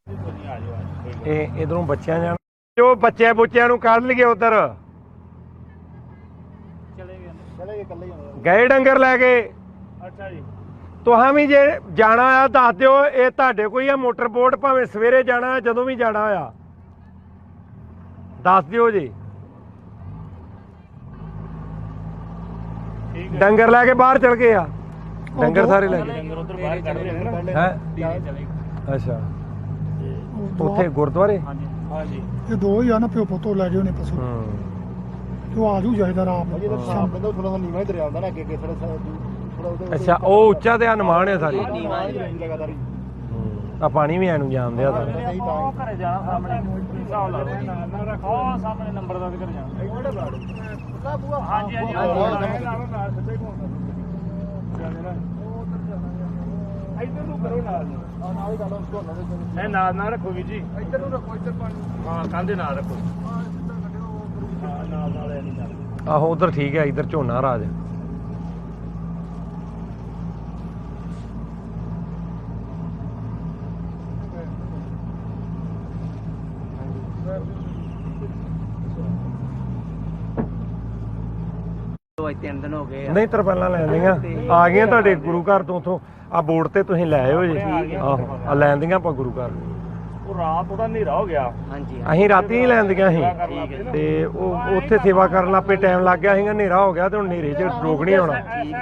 A: ਕੋਈ ਨਹੀਂ ਆ ਜਾਓ ਆ ਜਾਓ, ਕੋਈ ਗੱਲ
B: ਇਹ ਇਧਰੋਂ ਬੱਚਿਆਂ ਜਾਣ। ਜੋ ਬੱਚੇ ਬੁੱਚਿਆਂ ਨੂੰ ਕੱਢ ਲਈਏ ਉਧਰ।
A: ਚਲੇ ਗਏ
F: ਚਲੇ ਗਏ ਇਕੱਲੇ ਹੀ ਆਉਂਦੇ
B: ਗਏ ਡੰਗਰ ਲੈ ਕੇ।
A: ਅੱਛਾ ਜੀ।
B: ਤੁਹਾਂ ਵੀ ਜੇ ਜਾਣਾ ਆ ਦੱਸ ਦਿਓ ਇਹ ਤੁਹਾਡੇ ਕੋਈ ਆ ਮੋਟਰ ਬੋਟ ਭਾਵੇਂ ਸਵੇਰੇ ਜਾਣਾ ਜਦੋਂ ਵੀ ਜਾਣਾ ਆ। ਦੱਸ ਦਿਓ ਜੀ। ਡੰਗਰ ਲੈ ਕੇ ਬਾਹਰ ਚਲ ਗਏ ਆ। ਡੰਗਰ ਸਾਰੇ ਲੈ ਗਏ।
A: ਡੰਗਰ ਉਧਰ ਬਾਹਰ ਕੱਢ ਰਹੇ ਨੇ। ਨਾ
B: ਹੈ ਅੱਛਾ। ਉੱਥੇ ਗੁਰਦੁਆਰੇ?
A: ਹਾਂਜੀ। ਹਾਂਜੀ।
G: ਇਹ ਦੋ ਹੀ ਆ ਨਾ ਪਿਓ ਪੁੱਤੋ ਲੈ ਗਏ ਉਹਨੇ ਪਸ਼ੂ।
B: ਹੂੰ।
G: ਤੇ ਉਹ ਆਜੂ ਜਾਇਦਾ
F: ਤਾਂ ਸ਼ਾਮ। ਪੈਂਦਾ ਥੋੜਾ ਨੀਵਾਂ ਹੀ ਦਰਿਆ ਆਉਂਦਾ ਨਾ ਅੱਗੇ ਅੱਗੇ ਥੋੜਾ
B: ਅੱਛਾ ਉਹ ਉੱਚਾ ਤੇ ਅਨਮਾਨ ਹੈ ਸਾਰੀ। ਆ ਪਾਣੀ ਵੀ ਐਨੂੰ ਜਾਂਦੇ ਆ ਸਾਰੇ।
F: ਸਹੀ ਤਾਂ
A: ਉਹ ਘਰੇ ਜਾਣਾ ਸਾਹਮਣੇ। ਹਿਸਾਬ ਲਾ ਲਓ ਉਹ ਸਾਹਮਣੇ ਨੰਬਰ ਦਾ ਘਰ ਜਾਣਾ। ਹਾਂਜੀ ਹਾਂਜੀ ਇੱਧਰ ਨੂੰ ਕਰੋ ਨਾਲ
F: ਨਾਲ ਹੀ ਗੱਲ ਉਸ ਤੋਂ
A: ਇਹ ਨਾਲ। ਨਾਲ ਰੱਖੋ ਵੀ ਜੀ। ਇੱਧਰ ਨੂੰ ਰੱਖੋ ਇੱਧਰ ਪਾਣੀ। ਹਾਂ ਕੰਧੇ ਨਾਲ ਰੱਖੋ। ਹਾਂ ਨਾਲ ਨਾਲ ਐ ਨਹੀਂ ਨਾਲ
B: ਆਹੋ ਉਧਰ ਠੀਕ ਹੈ ਇਧਰ ਝੋਨਾ ਰਾਜ
D: ਦੋ ਅੱਜ ਤਿੰਨ ਦਿਨ ਹੋ ਗਏ ਆ।
B: ਨਹੀਂ ਤਰਪਾਲਾਂ ਲੈ ਆ ਗਈਆਂ ਤੁਹਾਡੇ ਗੁਰੂ ਘਰ ਤੋਂ ਉਥੋਂ। ਆ ਬੋਰਡ ਤੇ ਤੁਸੀਂ ਲੈ ਆਇਓ ਜੀ। ਆਹੋ ਆ ਲੈਂਦੀਆਂ ਆਪਾਂ ਗੁਰੂ ਘਰ।
A: ਉਹ ਰਾਤ ਉਹਦਾ ਹਨੇਰਾ ਹੋ ਗਿਆ।
D: ਹਾਂਜੀ
B: ਅਸੀਂ ਰਾਤੀ ਹੀ ਲੈਂਦੀਆਂ ਸੀ। ਤੇ ਉਹ ਉੱਥੇ ਸੇਵਾ ਕਰਨ ਲੱਪੇ ਟਾਈਮ ਲੱਗ ਗਿਆ ਸੀਗਾ ਹਨੇਰਾ ਹੋ ਗਿਆ ਤੇ ਹੁਣ ਹਨੇਰੇ 'ਚ ਰੋਕ ਨਹੀਂ ਆਉਣਾ।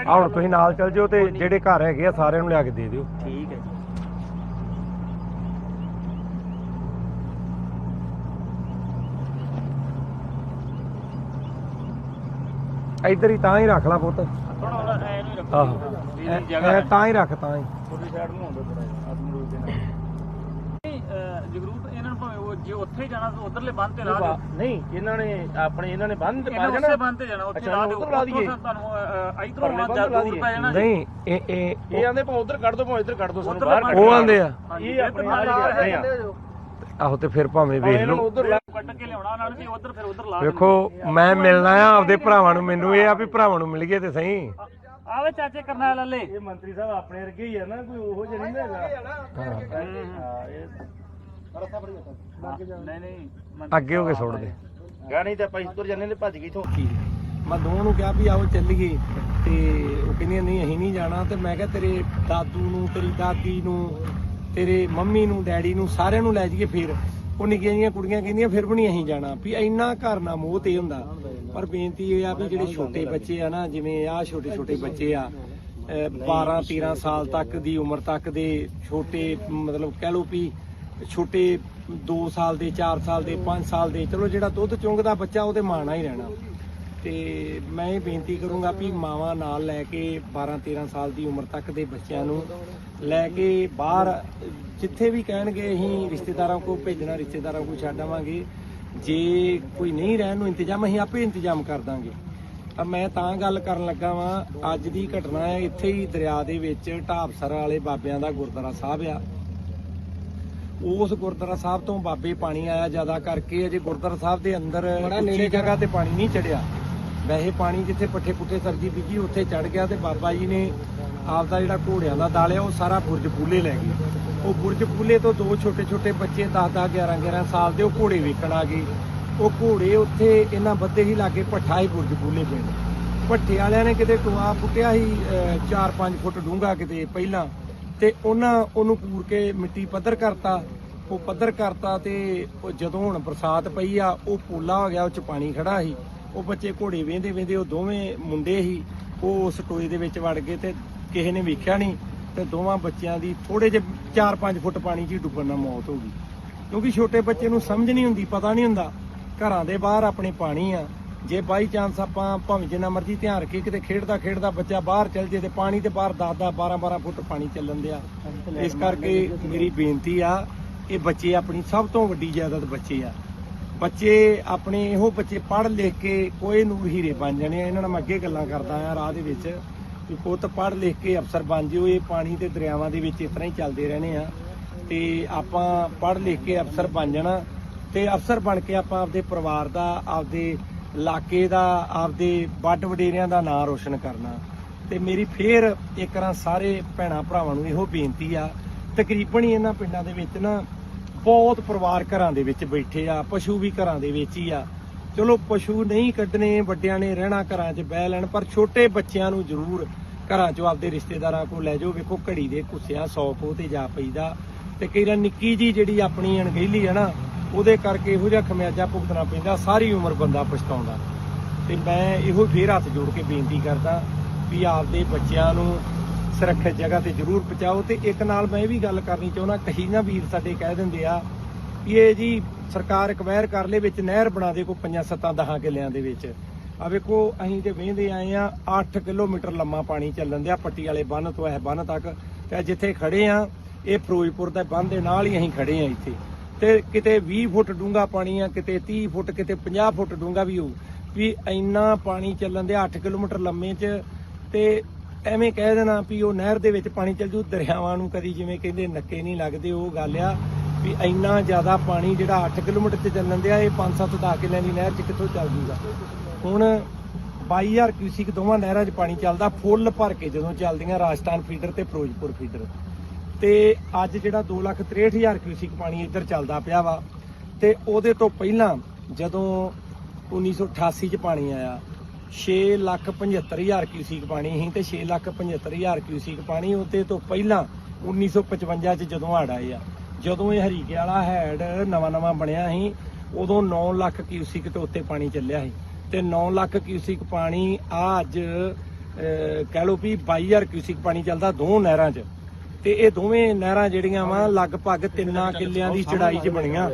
B: ਆ ਹੁਣ ਤੁਸੀਂ ਨਾਲ ਚੱਲ ਜਿਓ ਤੇ ਜਿਹੜੇ ਘਰ ਹੈਗੇ ਆ ਸਾਰਿਆਂ ਨੂੰ ਲਿਆ ਕੇ ਦੇ ਦਿਓ
D: ਠੀਕ ਹੈ ਜੀ
B: ਇੱਧਰ ਹੀ ਤਾਂ ਹੀ ਰੱਖ ਲਾ ਪੁੱਤ।
A: ਥੋੜਾ ਉਹਦਾ ਐ ਨੂੰ ਰੱਖੋ।
B: ਆਹੋ। ਇਹ- ਇਹ ਤਾਂ ਹੀ ਰੱਖ ਤਾਂ ਹੀ।
A: ਉਹਦੀ ਸਾਈਡ ਨੂੰ ਆਉਂਦਾ ਥੋੜਾ ਜਿਹਾ ਆਦਮੀ ਰੋਕ ਦੇ ਨਾਲ। ਜਗਰੂਪ ਇਹਨਾਂ ਨੂੰ ਭਾਵੇਂ ਉਹ ਜੇ ਉੱਥੇ ਹੀ ਜਾਣਾ ਤਾਂ ਉਧਰਲੇ ਬੰਦ ਤੇ ਦਿਓ।
C: ਨਹੀਂ ਇਹਨਾਂ ਨੇ ਆਪਣੇ ਇਹਨਾਂ ਨੇ ਬੰਦ
A: ਤੇ ਜਾਣਾ ਉੱਥੇ ਲਾ
C: ਦਈਏ।
A: ਉੱਥੋਂ ਤੁਹਾਨੂੰ ਇਧਰੋਂ
C: ਪਰਲੇ
A: ਆਉਣਾ
C: ਬੰਦ ਲਾ
A: ਦੂਰ
C: ਦਈਏ।
A: ਪੈ ਜਾਣਾ ਜੀ।
B: ਨਹੀਂ ਇਹ ਇਹ
C: ਇਹ ਆਂਦੇ ਭਾਵੇਂ ਉਧਰ ਕੱਢ ਦੋ ਇੱਧਰ ਕੱਢ ਦੋ ਸਾਨੂੰ
A: ਉੱਧਰਲੇ
C: ਬਾਹਰ
A: ਬੰਦ
C: ਕੱਢ
B: ਉਹ ਆਂਦੇ ਆ।
A: ਹਾਂਜੀ,
C: ਇਹ ਆਪਣੇ ਨਾਲ ਹੀ
A: ਇੱਧਰ
C: ਕਰਦੇ ਆ।
B: ਆਹੋ ਤੇ ਫਿਰ ਭਾਵੇਂ ਵੇਖ ਲਓ।
C: ਉਧਰ ਲਾ
A: ਕੱਟ ਕੇ ਲਿਆਉਣਾ ਉਹਨਾਂ ਨੇ ਉਧਰ ਫਿਰ ਉਧਰ ਲਾ।
B: ਵੇਖੋ ਮੈਂ ਮਿਲਣਾ ਆ ਆਪਦੇ ਭਰਾਵਾਂ ਨੂੰ ਮੈਨੂੰ ਇਹ ਆ ਵੀ ਭਰਾਵਾਂ ਨੂੰ ਮਿਲ ਗਏ ਤੇ ਸਹੀ।
A: ਆਵੇ ਚਾਚੇ ਕਰਨਾ ਲੱਲੇ
C: ਇਹ ਮੰਤਰੀ ਸਾਹਿਬ ਆਪਣੇ ਵਰਗੇ ਹੀ ਆ ਨਾ ਕੋਈ ਉਹੋ ਜਿਹਾ ਨਹੀਂ ਹੈਗਾ। ਹਾਂ। ਇਹ
A: ਨਹੀਂ ਨਹੀਂ
B: ਅੱਗੇ ਹੋ ਕੇ ਦੇ
C: ਗਾਣੀ ਤੇ ਆਪਾਂ ਇੱਧਰ ਜਾਂਦੇ ਨੇ ਭੱਜ ਗਈ ਇਥੋਂ।
B: ਮੈਂ ਦੋਵਾਂ ਨੂੰ ਕਿਹਾ ਵੀ ਆਓ ਚੱਲੀਏ ਤੇ ਉਹ ਕਹਿੰਦੀਆਂ ਨਹੀਂ ਅਸੀਂ ਨਹੀਂ ਜਾਣਾ ਤੇ ਮੈਂ ਕਿਹਾ ਤੇਰੇ ਦਾਦੂ ਨੂੰ ਤੇਰੀ ਦਾਦੀ ਨੂੰ ਤੇਰੇ ਮੰਮੀ ਨੂੰ, ਡੈਡੀ ਨੂੰ, ਸਾਰਿਆਂ ਨੂੰ ਲੈ ਜਾਈਏ ਫਿਰ। ਉਹ ਨਿੱਕੀਆਂ ਜਿਹੀਆਂ ਕੁੜੀਆਂ ਕਹਿੰਦੀਆਂ, ਫਿਰ ਵੀ ਨਹੀਂ ਅਸੀਂ ਜਾਣਾ। ਵੀ ਇੰਨਾ ਘਰ ਨਾ ਮੋਹ ਤੇ ਹੁੰਦਾ। ਪਰ ਬੇਨਤੀ ਇਹ ਆ ਵੀ ਜਿਹੜੇ ਛੋਟੇ ਬੱਚੇ ਆ ਨਾ, ਜਿਵੇਂ ਆਹ ਛੋਟੇ ਛੋਟੇ ਬੱਚੇ ਆ 12 13 ਸਾਲ ਤੱਕ ਦੀ ਉਮਰ ਤੱਕ ਦੇ ਛੋਟੇ, ਮਤਲਬ ਕਹਿ ਲੋ ਵੀ ਛੋਟੇ 2 ਸਾਲ ਦੇ 4 ਸਾਲ ਦੇ 5 ਸਾਲ ਦੇ, ਚਲੋ ਜਿਹੜਾ ਦੁੱਧ ਚੁੰਗਦਾ ਬੱਚਾ, ਉਹ ਤੇ ਮਾਣਾ ਹੀ ਰਹਿਣਾ। ਤੇ ਮੈਂ ਇਹ ਬੇਨਤੀ ਕਰੂੰਗਾ ਵੀ ਮਾਵਾਂ ਨਾਲ ਲੈ ਕੇ 12 13 ਸਾਲ ਦੀ ਉਮਰ ਤੱਕ ਦੇ ਬੱਚਿਆਂ ਨੂੰ ਲੈ ਕੇ ਬਾਹਰ ਜਿੱਥੇ ਵੀ ਕਹਿਣਗੇ ਅਸੀਂ ਰਿਸ਼ਤੇਦਾਰਾਂ ਕੋਲ ਭੇਜਣਾ ਰਿਸ਼ਤੇਦਾਰਾਂ ਕੋਲ ਛੱਡ ਆਵਾਂਗੇ। ਜੇ ਕੋਈ ਨਹੀਂ ਰਹਿਣ ਨੂੰ ਇੰਤਜ਼ਾਮ ਅਸੀਂ ਆਪੇ ਇੰਤਜ਼ਾਮ ਕਰ ਦਾਂਗੇ। ਮੈਂ ਤਾਂ ਗੱਲ ਕਰਨ ਲੱਗਾ ਵਾਂ ਅੱਜ ਦੀ ਘਟਨਾ ਹੈ ਇੱਥੇ ਹੀ ਦਰਿਆ ਦੇ ਵਿੱਚ ਢਾਬਸਰ ਵਾਲੇ ਬਾਬਿਆਂ ਦਾ ਗੁਰਦੁਆਰਾ ਸਾਹਿਬ ਆ। ਉਸ ਗੁਰਦੁਆਰਾ ਸਾਹਿਬ ਤੋਂ ਬਾਬੇ ਪਾਣੀ ਆਇਆ ਜ਼ਿਆਦਾ ਕਰਕੇ ਅਜੇ ਗੁਰਦੁਆਰਾ ਸਾਹਿਬ ਦੇ ਅੰਦਰ ਉੱਚੀ ਜਗ੍ਹਾ ਤੇ ਪਾਣੀ ਨਹੀਂ ਚੜਿਆ। ਵੈਸੇ ਪਾਣੀ ਜਿੱਥੇ ਪੱਠੇ ਪੁੱਠੇ ਸਬਜ਼ੀ ਬੀਜੀ ਉੱਥੇ ਚੜ ਗਿਆ ਤੇ ਬਾਬਾ ਜੀ ਨੇ ਆਪਦਾ ਜਿਹੜਾ ਘੋੜਿਆਂ ਦਾ ਦਾਲਿਆ ਉਹ ਸਾਰਾ ਬੁਰਜ ਪੂਲੇ ਲੈ ਗਏ। ਉਹ ਬੁਰਜ ਪੂਲੇ ਤੋਂ ਦੋ ਛੋਟੇ ਛੋਟੇ ਬੱਚੇ 10 10 11 11 ਸਾਲ ਦੇ ਉਹ ਘੋੜੇ ਵੇਖਣ ਆ ਗਏ। ਉਹ ਘੋੜੇ ਉੱਥੇ ਇਹਨਾਂ ਬੱਦੇ ਹੀ ਲਾਗੇ, ਪੱਠਾ ਹੀ ਬੁਰਜ ਪੂਲੇ ਪਿੰਡ ਭੱਠੇ ਵਾਲਿਆਂ ਨੇ ਕਿਤੇ ਟੋਆ ਪੁੱਟਿਆ ਸੀ 4-5 ਫੁੱਟ ਡੂੰਘਾ ਕਿਤੇ ਪਹਿਲਾਂ। ਤੇ ਉਹਨਾਂ, ਉਹਨੂੰ ਪੂਰ ਕੇ ਮਿੱਟੀ ਪੱਧਰ ਕਰਤਾ। ਉਹ ਪੱਧਰ ਕਰਤਾ ਤੇ ਜਦੋਂ ਹੁਣ ਬਰਸਾਤ ਪਈ ਆ, ਉਹ ਪੋਲਾ ਹੋ ਗਿਆ, ਉਹ ਚ ਪਾਣੀ ਖੜਾ ਸੀ। ਉਹ ਬੱਚੇ ਘੋੜੇ ਵੇਂਦੇ ਵੇਂਦੇ ਉਹ ਦੋਵੇਂ ਮੁੰਡੇ ਸੀ ਉਹ ਉਸ ਟੋਏ ਦੇ ਵਿੱਚ ਵੜ ਗਏ ਤੇ ਕਿਸੇ ਨੇ ਵੇਖਿਆ ਨਹੀਂ ਤੇ ਦੋਵਾਂ ਬੱਚਿਆਂ ਦੀ ਥੋੜੇ ਜਿਹੇ 4-5 ਫੁੱਟ ਪਾਣੀ 'ਚ ਹੀ ਡੁੱਬਣ ਨਾਲ ਮੌਤ ਹੋ ਗਈ। ਕਿਉਂਕਿ ਛੋਟੇ ਬੱਚੇ ਨੂੰ ਸਮਝ ਨਹੀਂ ਹੁੰਦੀ ਪਤਾ ਨਹੀਂ ਹੁੰਦਾ ਘਰਾਂ ਦੇ ਬਾਹਰ ਆਪਣੇ ਪਾਣੀ ਆ। ਜੇ ਬਾਈ ਚਾਂਸ ਆਪਾਂ ਭਾਵੇਂ ਜਿੰਨਾ ਮਰਜ਼ੀ ਧਿਆਨ ਰੱਖੀ ਕਿਤੇ ਖੇਡਦਾ ਖੇਡਦਾ ਬੱਚਾ ਬਾਹਰ ਚੱਲ ਜੇ ਤੇ ਪਾਣੀ ਤੇ ਬਾਹਰ 10 10 12 12 ਫੁੱਟ ਪਾਣੀ ਚੱਲਣ ਦਿਆ। ਇਸ ਕਰਕੇ ਮੇਰੀ ਬੇਨਤੀ ਆ ਇਹ ਬੱਚੇ ਆਪਣੀ ਸਭ ਤੋਂ ਵੱਡੀ ਜਾਇਦਾਦ ਬੱਚੇ ਆ। ਬੱਚੇ ਆਪਣੇ ਇਹੋ ਬੱਚੇ ਪੜ੍ਹ ਲਿਖ ਕੇ ਕੋਈ ਨੂਰ ਹੀਰੇ ਬਣ ਜਾਣੇ ਆ। ਇਹਨਾਂ ਨਾਲ ਮੈਂ ਅੱਗੇ ਗੱਲਾਂ ਕਰਦਾ ਆ ਰਾਹ ਦੇ ਵਿੱਚ ਕਿ ਪੁੱਤ ਪੜ੍ਹ ਲਿਖ ਕੇ ਅਫਸਰ ਬਣ ਜਿਓ। ਇਹ ਪਾਣੀ ਤੇ ਦਰਿਆਵਾਂ ਦੇ ਵਿੱਚ ਇਸ ਤਰ੍ਹਾਂ ਹੀ ਚੱਲਦੇ ਰਹਿਣੇ ਆ। ਤੇ ਆਪਾਂ ਪੜ੍ਹ ਲਿਖ ਕੇ ਅਫਸਰ ਬਣ ਜਾਣਾ। ਤੇ ਅਫਸਰ ਬਣ ਕੇ ਆਪਾਂ ਆਪਦੇ ਪਰਿਵਾਰ ਦਾ, ਆਪਦੇ ਇਲਾਕੇ ਦਾ, ਆਪਦੇ ਵੱਡ ਵਡੇਰਿਆਂ ਦਾ ਨਾਂ ਰੋਸ਼ਨ ਕਰਨਾ। ਤੇ ਮੇਰੀ ਫੇਰ ਇੱਕ ਵਾਰ ਸਾਰੇ ਭੈਣਾ ਭਰਾਵਾਂ ਨੂੰ ਇਹੋ ਬੇਨਤੀ ਆ। ਤਕਰੀਬਨ ਹੀ ਇਹਨਾਂ ਪਿੰਡਾਂ ਦੇ ਵਿੱਚ ਨਾ ਬਹੁਤ ਪਰਿਵਾਰ ਘਰਾਂ ਦੇ ਵਿੱਚ ਬੈਠੇ ਆ, ਪਸ਼ੂ ਵੀ ਘਰਾਂ ਦੇ ਵਿੱਚ ਹੀ ਆ। ਚਲੋ, ਪਸ਼ੂ ਨਹੀਂ ਕੱਢਣੇ, ਵੱਡਿਆਂ ਨੇ ਰਹਿਣਾ ਘਰਾਂ 'ਚ ਬਹਿ ਲੈਣ, ਪਰ ਛੋਟੇ ਬੱਚਿਆਂ ਨੂੰ ਜ਼ਰੂਰ ਘਰਾਂ ਚੋਂ ਆਪਦੇ ਰਿਸ਼ਤੇਦਾਰਾਂ ਕੋਲ ਲੈ ਜਾਓ। ਵੇਖੋ, ਘੜੀ ਦੇ ਕੁੱਸਿਆਂ 100 ਕੋ ਤੇ ਜਾ ਪਈਦਾ। ਤੇ ਕਈ ਵਾਰ ਨਿੱਕੀ ਜੀ ਜਿਹੜੀ ਆਪਣੀ ਅਣਗਹਿਲੀ ਹੈ ਨਾ, ਉਹਦੇ ਕਰਕੇ ਇਹੋ ਜਿਹਾ ਖਮਿਆਜਾ ਭੁਗਤਣਾ ਪੈਂਦਾ, ਸਾਰੀ ਉਮਰ ਬੰਦਾ ਪਛਤਾਉਂਦਾ। ਤੇ ਮੈਂ ਇਹੋ ਫੇਰ ਹੱਥ ਜੋੜ ਕੇ ਬੇਨਤੀ ਕਰਦਾ ਵੀ ਆਪਦੇ ਬੱਚਿਆਂ ਨੂੰ ਸੁਰੱਖਿਅਤ ਜਗ੍ਹਾ ਤੇ ਜ਼ਰੂਰ ਪਹੁੰਚਾਓ ਤੇ ਇੱਕ ਨਾਲ ਮੈਂ ਇਹ ਵੀ ਗੱਲ ਕਰਨੀ ਚਾਹੁੰਦਾ ਕਹੀ ਨਾ ਵੀਰ ਸਾਡੇ ਕਹਿ ਦਿੰਦੇ ਆ ਵੀ ਇਹ ਜੀ ਸਰਕਾਰ ਅਕਵਾਇਰ ਕਰ ਲੇ ਵਿੱਚ ਨਹਿਰ ਬਣਾ ਦੇ, ਕੋ ਪੰਜਾਂ ਸੱਤਾਂ ਦਹਾਂ ਕਿੱਲਿਆਂ ਦੇ ਵਿੱਚ। ਆ ਵੇਖੋ, ਅਸੀਂ ਤੇ ਵੇਂਦੇ ਆਏ ਆ 8 ਕਿਲੋਮੀਟਰ ਲੰਮਾ ਪਾਣੀ ਚੱਲਣ ਦਿਆ, ਪੱਟੀ ਵਾਲੇ ਬੰਨ ਤੋਂ ਇਹ ਬੰਨ ਤੱਕ। ਤੇ ਜਿੱਥੇ ਖੜੇ ਆ, ਇਹ ਫਿਰੋਜ਼ਪੁਰ ਦੇ ਬੰਨ ਦੇ ਨਾਲ ਹੀ ਅਸੀਂ ਖੜੇ ਆ ਇੱਥੇ। ਤੇ ਕਿਤੇ 20 ਫੁੱਟ ਡੂੰਘਾ ਪਾਣੀ ਆ, ਕਿਤੇ 30 ਫੁੱਟ, ਕਿਤੇ 50 ਫੁੱਟ ਡੂੰਘਾ ਵੀ ਹੋਊ। ਵੀ ਇੰਨਾ ਪਾਣੀ ਚੱਲਣ ਦੇ 8 ਕਿਲੋਮੀਟਰ ਲੰਮੇ 'ਚ, ਤੇ ਐਵੇਂ ਕਹਿ ਦੇਣਾ ਵੀ ਉਹ ਨਹਿਰ ਦੇ ਵਿੱਚ ਪਾਣੀ ਚੱਲ ਜੂ, ਦਰਿਆਵਾਂ ਨੂੰ ਕਦੀ ਜਿਵੇਂ ਕਹਿੰਦੇ ਨੱਕੇ ਨਹੀਂ ਲੱਗਦੇ, ਉਹ ਗੱਲ ਆ ਵੀ ਇੰਨਾ ਜ਼ਿਆਦਾ ਪਾਣੀ ਜਿਹੜਾ 8 ਕਿਲੋਮੀਟਰ ਤੇ ਚੱਲਣ ਦਿਆ, ਇਹ 5-7 10 ਕਿੱਲਿਆਂ ਦੀ ਨਹਿਰ 'ਚ ਕਿੱਥੋਂ ਚੱਲ ਜੂਗਾ? ਹੁਣ 22000 ਕਿਊਸਿਕ ਦੋਵਾਂ ਨਹਿਰਾਂ 'ਚ ਪਾਣੀ ਚੱਲਦਾ, ਫੁੱਲ ਭਰ ਕੇ ਜਦੋਂ ਚੱਲਦੀਆਂ ਰਾਜਸਥਾਨ ਫੀਡਰ ਤੇ ਫਿਰੋਜ਼ਪੁਰ ਫੀਡਰ। ਤੇ ਅੱਜ ਜਿਹੜਾ 263000 ਕਿਊਸਿਕ ਪਾਣੀ ਇੱਧਰ ਚੱਲਦਾ ਪਿਆ ਵਾ, ਤੇ ਉਹਦੇ ਤੋਂ ਪਹਿਲਾਂ ਜਦੋਂ 1988 ਚ ਪਾਣੀ ਆਇਆ 675000 ਕਿਊਸਿਕ ਪਾਣੀ ਸੀ ਤੇ 675000 ਕਿਊਸਿਕ ਪਾਣੀ ਉਹਦੇ ਤੋਂ ਪਹਿਲਾਂ 1955 ਚ ਜਦੋਂ ਹੜ ਆਏ ਆ। ਜਦੋਂ ਇਹ ਹਰੀਕੇ ਵਾਲਾ ਹੈਡ ਨਵਾਂ ਨਵਾਂ ਬਣਿਆ ਸੀ, ਉਦੋਂ 9 ਲੱਖ ਕਿਊਸਿਕ ਤੋਂ ਉੱਤੇ ਪਾਣੀ ਚੱਲਿਆ ਸੀ। ਤੇ 9 ਲੱਖ ਕਿਊਸਿਕ ਪਾਣੀ ਆ ਅੱਜ ਕਹਿ ਲਓ ਵੀ 22000 ਕਿਊਸਿਕ ਪਾਣੀ ਚੱਲਦਾ ਦੋ ਨਹਿਰਾਂ 'ਚ। ਤੇ ਇਹ ਦੋਵੇਂ ਨਹਿਰਾਂ ਜਿਹੜੀਆਂ ਵਾ, ਲਗਭਗ ਤਿੰਨਾਂ ਕਿੱਲਿਆਂ ਦੀ ਚੜਾਈ 'ਚ ਬਣੀਆਂ।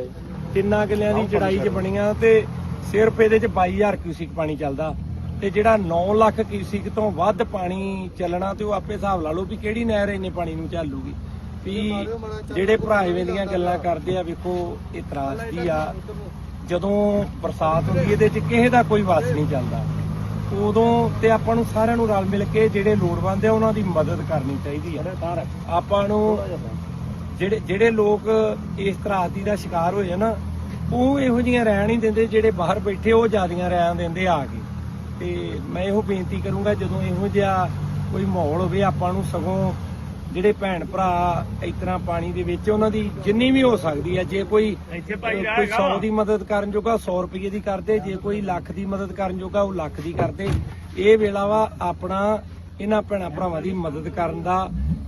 B: ਤਿੰਨਾਂ ਕਿੱਲਿਆਂ ਦੀ ਚੜਾਈ 'ਚ ਬਣੀਆਂ ਤੇ ਸਿਰਫ ਇਹਦੇ 'ਚ 22000 ਕਿਊਸਿਕ ਪਾਣੀ ਚੱਲਦਾ। ਤੇ ਜਿਹੜਾ 9 ਲੱਖ ਕਿਊਸਿਕ ਤੋਂ ਵੱਧ ਪਾਣੀ ਚੱਲਣਾ ਤੇ ਉਹ ਆਪੇ ਹਿਸਾਬ ਲਾ ਲਓ ਵੀ ਕਿਹੜੀ ਨਹਿਰ ਇੰਨੇ ਪਾਣੀ ਨੂੰ ਝੱਲੂਗੀ। ਵੀ ਜਿਹੜੇ ਭਰਾ ਐਵੇਂ ਦੀਆਂ ਗੱਲਾਂ ਕਰਦੇ ਆ ਵੇਖੋ ਇਹ ਤਰਾਸਦੀ ਆ। ਜਦੋਂ ਬਰਸਾਤ ਹੁੰਦੀ ਇਹਦੇ 'ਚ ਕਿਸੇ ਦਾ ਕੋਈ ਵਸ ਨਹੀਂ ਚੱਲਦਾ। ਉਦੋਂ ਤੇ ਆਪਾਂ ਨੂੰ ਸਾਰਿਆਂ ਨੂੰ ਰਲ ਮਿਲ ਕੇ ਜਿਹੜੇ ਲੋੜਵੰਦ ਆ ਉਹਨਾਂ ਦੀ ਮਦਦ ਕਰਨੀ ਚਾਹੀਦੀ ਆ। ਆਪਾਂ ਨੂੰ ਜਿਹੜੇ ਜਿਹੜੇ ਲੋਕ ਇਸ ਤਰਾਸਦੀ ਦਾ ਸ਼ਿਕਾਰ ਹੋਏ ਆ ਨਾ ਉਹ ਇਹੋ ਜਿਹੀਆਂ ਰਹਿਣ ਨਹੀਂ ਦਿੰਦੇ ਜਿਹੜੇ ਬਾਹਰ ਬੈਠੇ ਉਹ ਜਿਆਦੀਆਂ ਰਹਿਣ ਦਿੰਦੇ ਆ ਕੇ। ਤੇ ਮੈਂ ਇਹੋ ਬੇਨਤੀ ਕਰੂੰਗਾ ਜਦੋਂ ਇਹੋ ਜਿਹਾ ਕੋਈ ਮਾਹੌਲ ਹੋਵੇ ਆਪਾਂ ਨੂੰ ਸਗੋਂ ਜਿਹੜੇ ਭੈਣ ਭਰਾ ਤਰ੍ਹਾਂ ਪਾਣੀ ਦੇ ਵਿੱਚ ਉਹਨਾਂ ਦੀ ਜਿੰਨੀ ਵੀ ਹੋ ਸਕਦੀ ਹੈ ਜੇ ਕੋਈ
A: ਇੱਥੇ ਭਾਈ ਰਿਹਾ
B: ਕੋਈ
A: ਹੈਗਾ
B: 100
A: ਵਾ।
B: ਦੀ ਮਦਦ ਕਰਨ ਜੋਗਾ 100 ਰੁਪਏ ਦੀ ਕਰਦੇ ਜੇ ਕੋਈ ਲੱਖ ਦੀ ਮਦਦ ਕਰਨ ਜੋਗਾ ਉਹ ਲੱਖ ਦੀ ਕਰਦੇ। ਇਹ ਵੇਲਾ ਵਾ ਆਪਣਾ ਇਹਨਾਂ ਭੈਣਾਂ ਭਰਾਵਾਂ ਦੀ ਮਦਦ ਕਰਨ ਦਾ।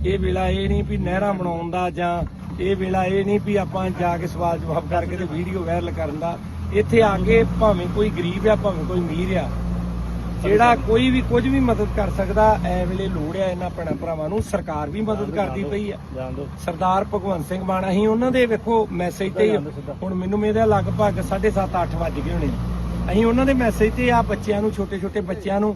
B: ਇਹ ਵੇਲਾ ਇਹ ਨਹੀਂ ਵੀ ਨਹਿਰਾਂ ਬਣਾਉਣ ਦਾ ਜਾਂ ਇਹ ਵੇਲਾ ਇਹ ਨਹੀਂ ਵੀ ਆਪਾਂ ਜਾ ਕੇ ਸਵਾਲ ਜਵਾਬ ਕਰਕੇ ਤੇ ਵੀਡੀਓ ਵਾਇਰਲ ਕਰਨ ਦਾ। ਇੱਥੇ ਆ ਕੇ ਭਾਵੇਂ ਕੋਈ ਗਰੀਬ ਆ ਭਾਵੇਂ ਕੋਈ ਅਮੀਰ ਆ ਜਿਹੜਾ ਕੋਈ ਵੀ ਕੁਝ ਵੀ ਮਦਦ ਕਰ ਸਕਦਾ ਐ ਵੇਲੇ ਲੋੜ ਆ ਇਹਨਾਂ ਭੈਣਾਂ ਭਰਾਵਾਂ ਨੂੰ ਸਰਕਾਰ ਵੀ ਮਦਦ ਕਰਦੀ ਪਈ ਆ। ਸਰਦਾਰ ਭਗਵੰਤ ਸਿੰਘ ਮਾਨ ਅਸੀਂ ਉਹਨਾਂ ਦੇ ਵੇਖੋ ਮੈਸੇਜ ਤੇ ਹੀ ਹੁਣ ਮੈਨੂੰ ਮੇਰਾ ਲਗਭਗ 7:30 8 ਵੱਜ ਗਏ ਹੋਣੇ। ਅਸੀਂ ਉਹਨਾਂ ਦੇ ਮੈਸੇਜ ਤੇ ਆ ਬੱਚਿਆਂ ਨੂੰ ਛੋਟੇ ਛੋਟੇ ਬੱਚਿਆਂ ਨੂੰ।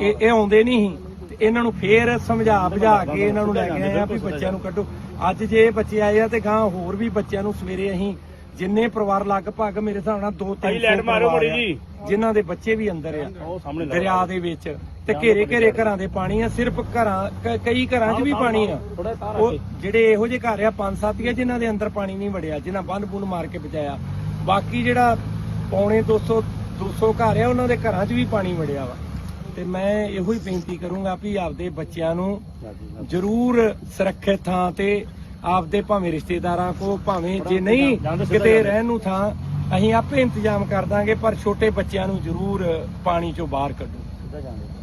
B: ਇਹ ਇਹ ਆਉਂਦੇ ਨਹੀਂ ਸੀ। ਤੇ ਇਹਨਾਂ ਨੂੰ ਫੇਰ ਸਮਝਾ ਬੁਝਾ ਕੇ ਇਹਨਾਂ ਨੂੰ ਲੈ ਕੇ ਆਏ ਆ ਵੀ ਬੱਚਿਆਂ ਨੂੰ ਕੱਢੋ। ਅੱਜ ਜੇ ਇਹ ਬੱਚੇ ਆਏ ਆ ਤੇ ਗਾਂ ਹੋਰ ਵੀ ਬੱਚਿਆਂ ਨੂੰ ਸਵੇਰੇ ਅਸੀਂ ਜਿੰਨੇ ਪਰਿਵਾਰ ਲਗਭਗ ਮੇਰੇ ਹਿਸਾਬ ਨਾਲ 2 3
A: ਲਾਈਟ ਮਾਰੋ ਮੜੀ ਜੀ।
B: ਜਿਨ੍ਹਾਂ ਦੇ ਬੱਚੇ ਵੀ ਅੰਦਰ ਆ।
A: ਉਹ ਸਾਹਮਣੇ ਲਾ
B: ਦਰਿਆ ਦੇ ਵਿੱਚ ਤੇ ਘੇਰੇ ਘੇਰੇ ਘਰਾਂ ਦੇ ਪਾਣੀ ਆ ਸਿਰਫ ਘਰਾਂ ਕਈ ਘਰਾਂ 'ਚ ਵੀ ਪਾਣੀ ਆ। ਉਹ ਜਿਹੜੇ ਇਹੋ ਜਿਹੇ ਘਰ ਆ ਪੰਜ ਸੱਤ ਹੀ ਆ ਜਿਨ੍ਹਾਂ ਦੇ ਅੰਦਰ ਪਾਣੀ ਨਹੀਂ ਵੜਿਆ ਜਿਨ੍ਹਾਂ ਬੰਨ ਬੁੰਨ ਮਾਰ ਕੇ ਬਚਾਇਆ। ਬਾਕੀ ਜਿਹੜਾ ਪੌਣੇ 200 200 ਘਰ ਆ ਉਹਨਾਂ ਦੇ ਘਰਾਂ 'ਚ ਵੀ ਪਾਣੀ ਵੜਿਆ ਵਾ। ਤੇ ਮੈਂ ਇਹੋ ਹੀ ਬੇਨਤੀ ਕਰੂੰਗਾ ਵੀ ਆਪਦੇ ਬੱਚਿਆਂ ਨੂੰ ਜ਼ਰੂਰ ਸੁਰੱਖਿਅਤ ਥਾਂ ਤੇ ਆਪਦੇ ਭਾਵੇਂ ਰਿਸ਼ਤੇਦਾਰਾਂ ਕੋ ਭਾਵੇਂ ਜੇ ਨਹੀਂ ਕਿਤੇ ਰਹਿਣ ਨੂੰ ਥਾਂ ਅਸੀਂ ਆਪੇ ਇੰਤਜ਼ਾਮ ਕਰ ਦਾਂਗੇ ਪਰ ਛੋਟੇ ਬੱਚਿਆਂ ਨੂੰ ਜ਼ਰੂਰ ਪਾਣੀ ਚੋਂ ਬਾਹਰ ਕੱਢੋ।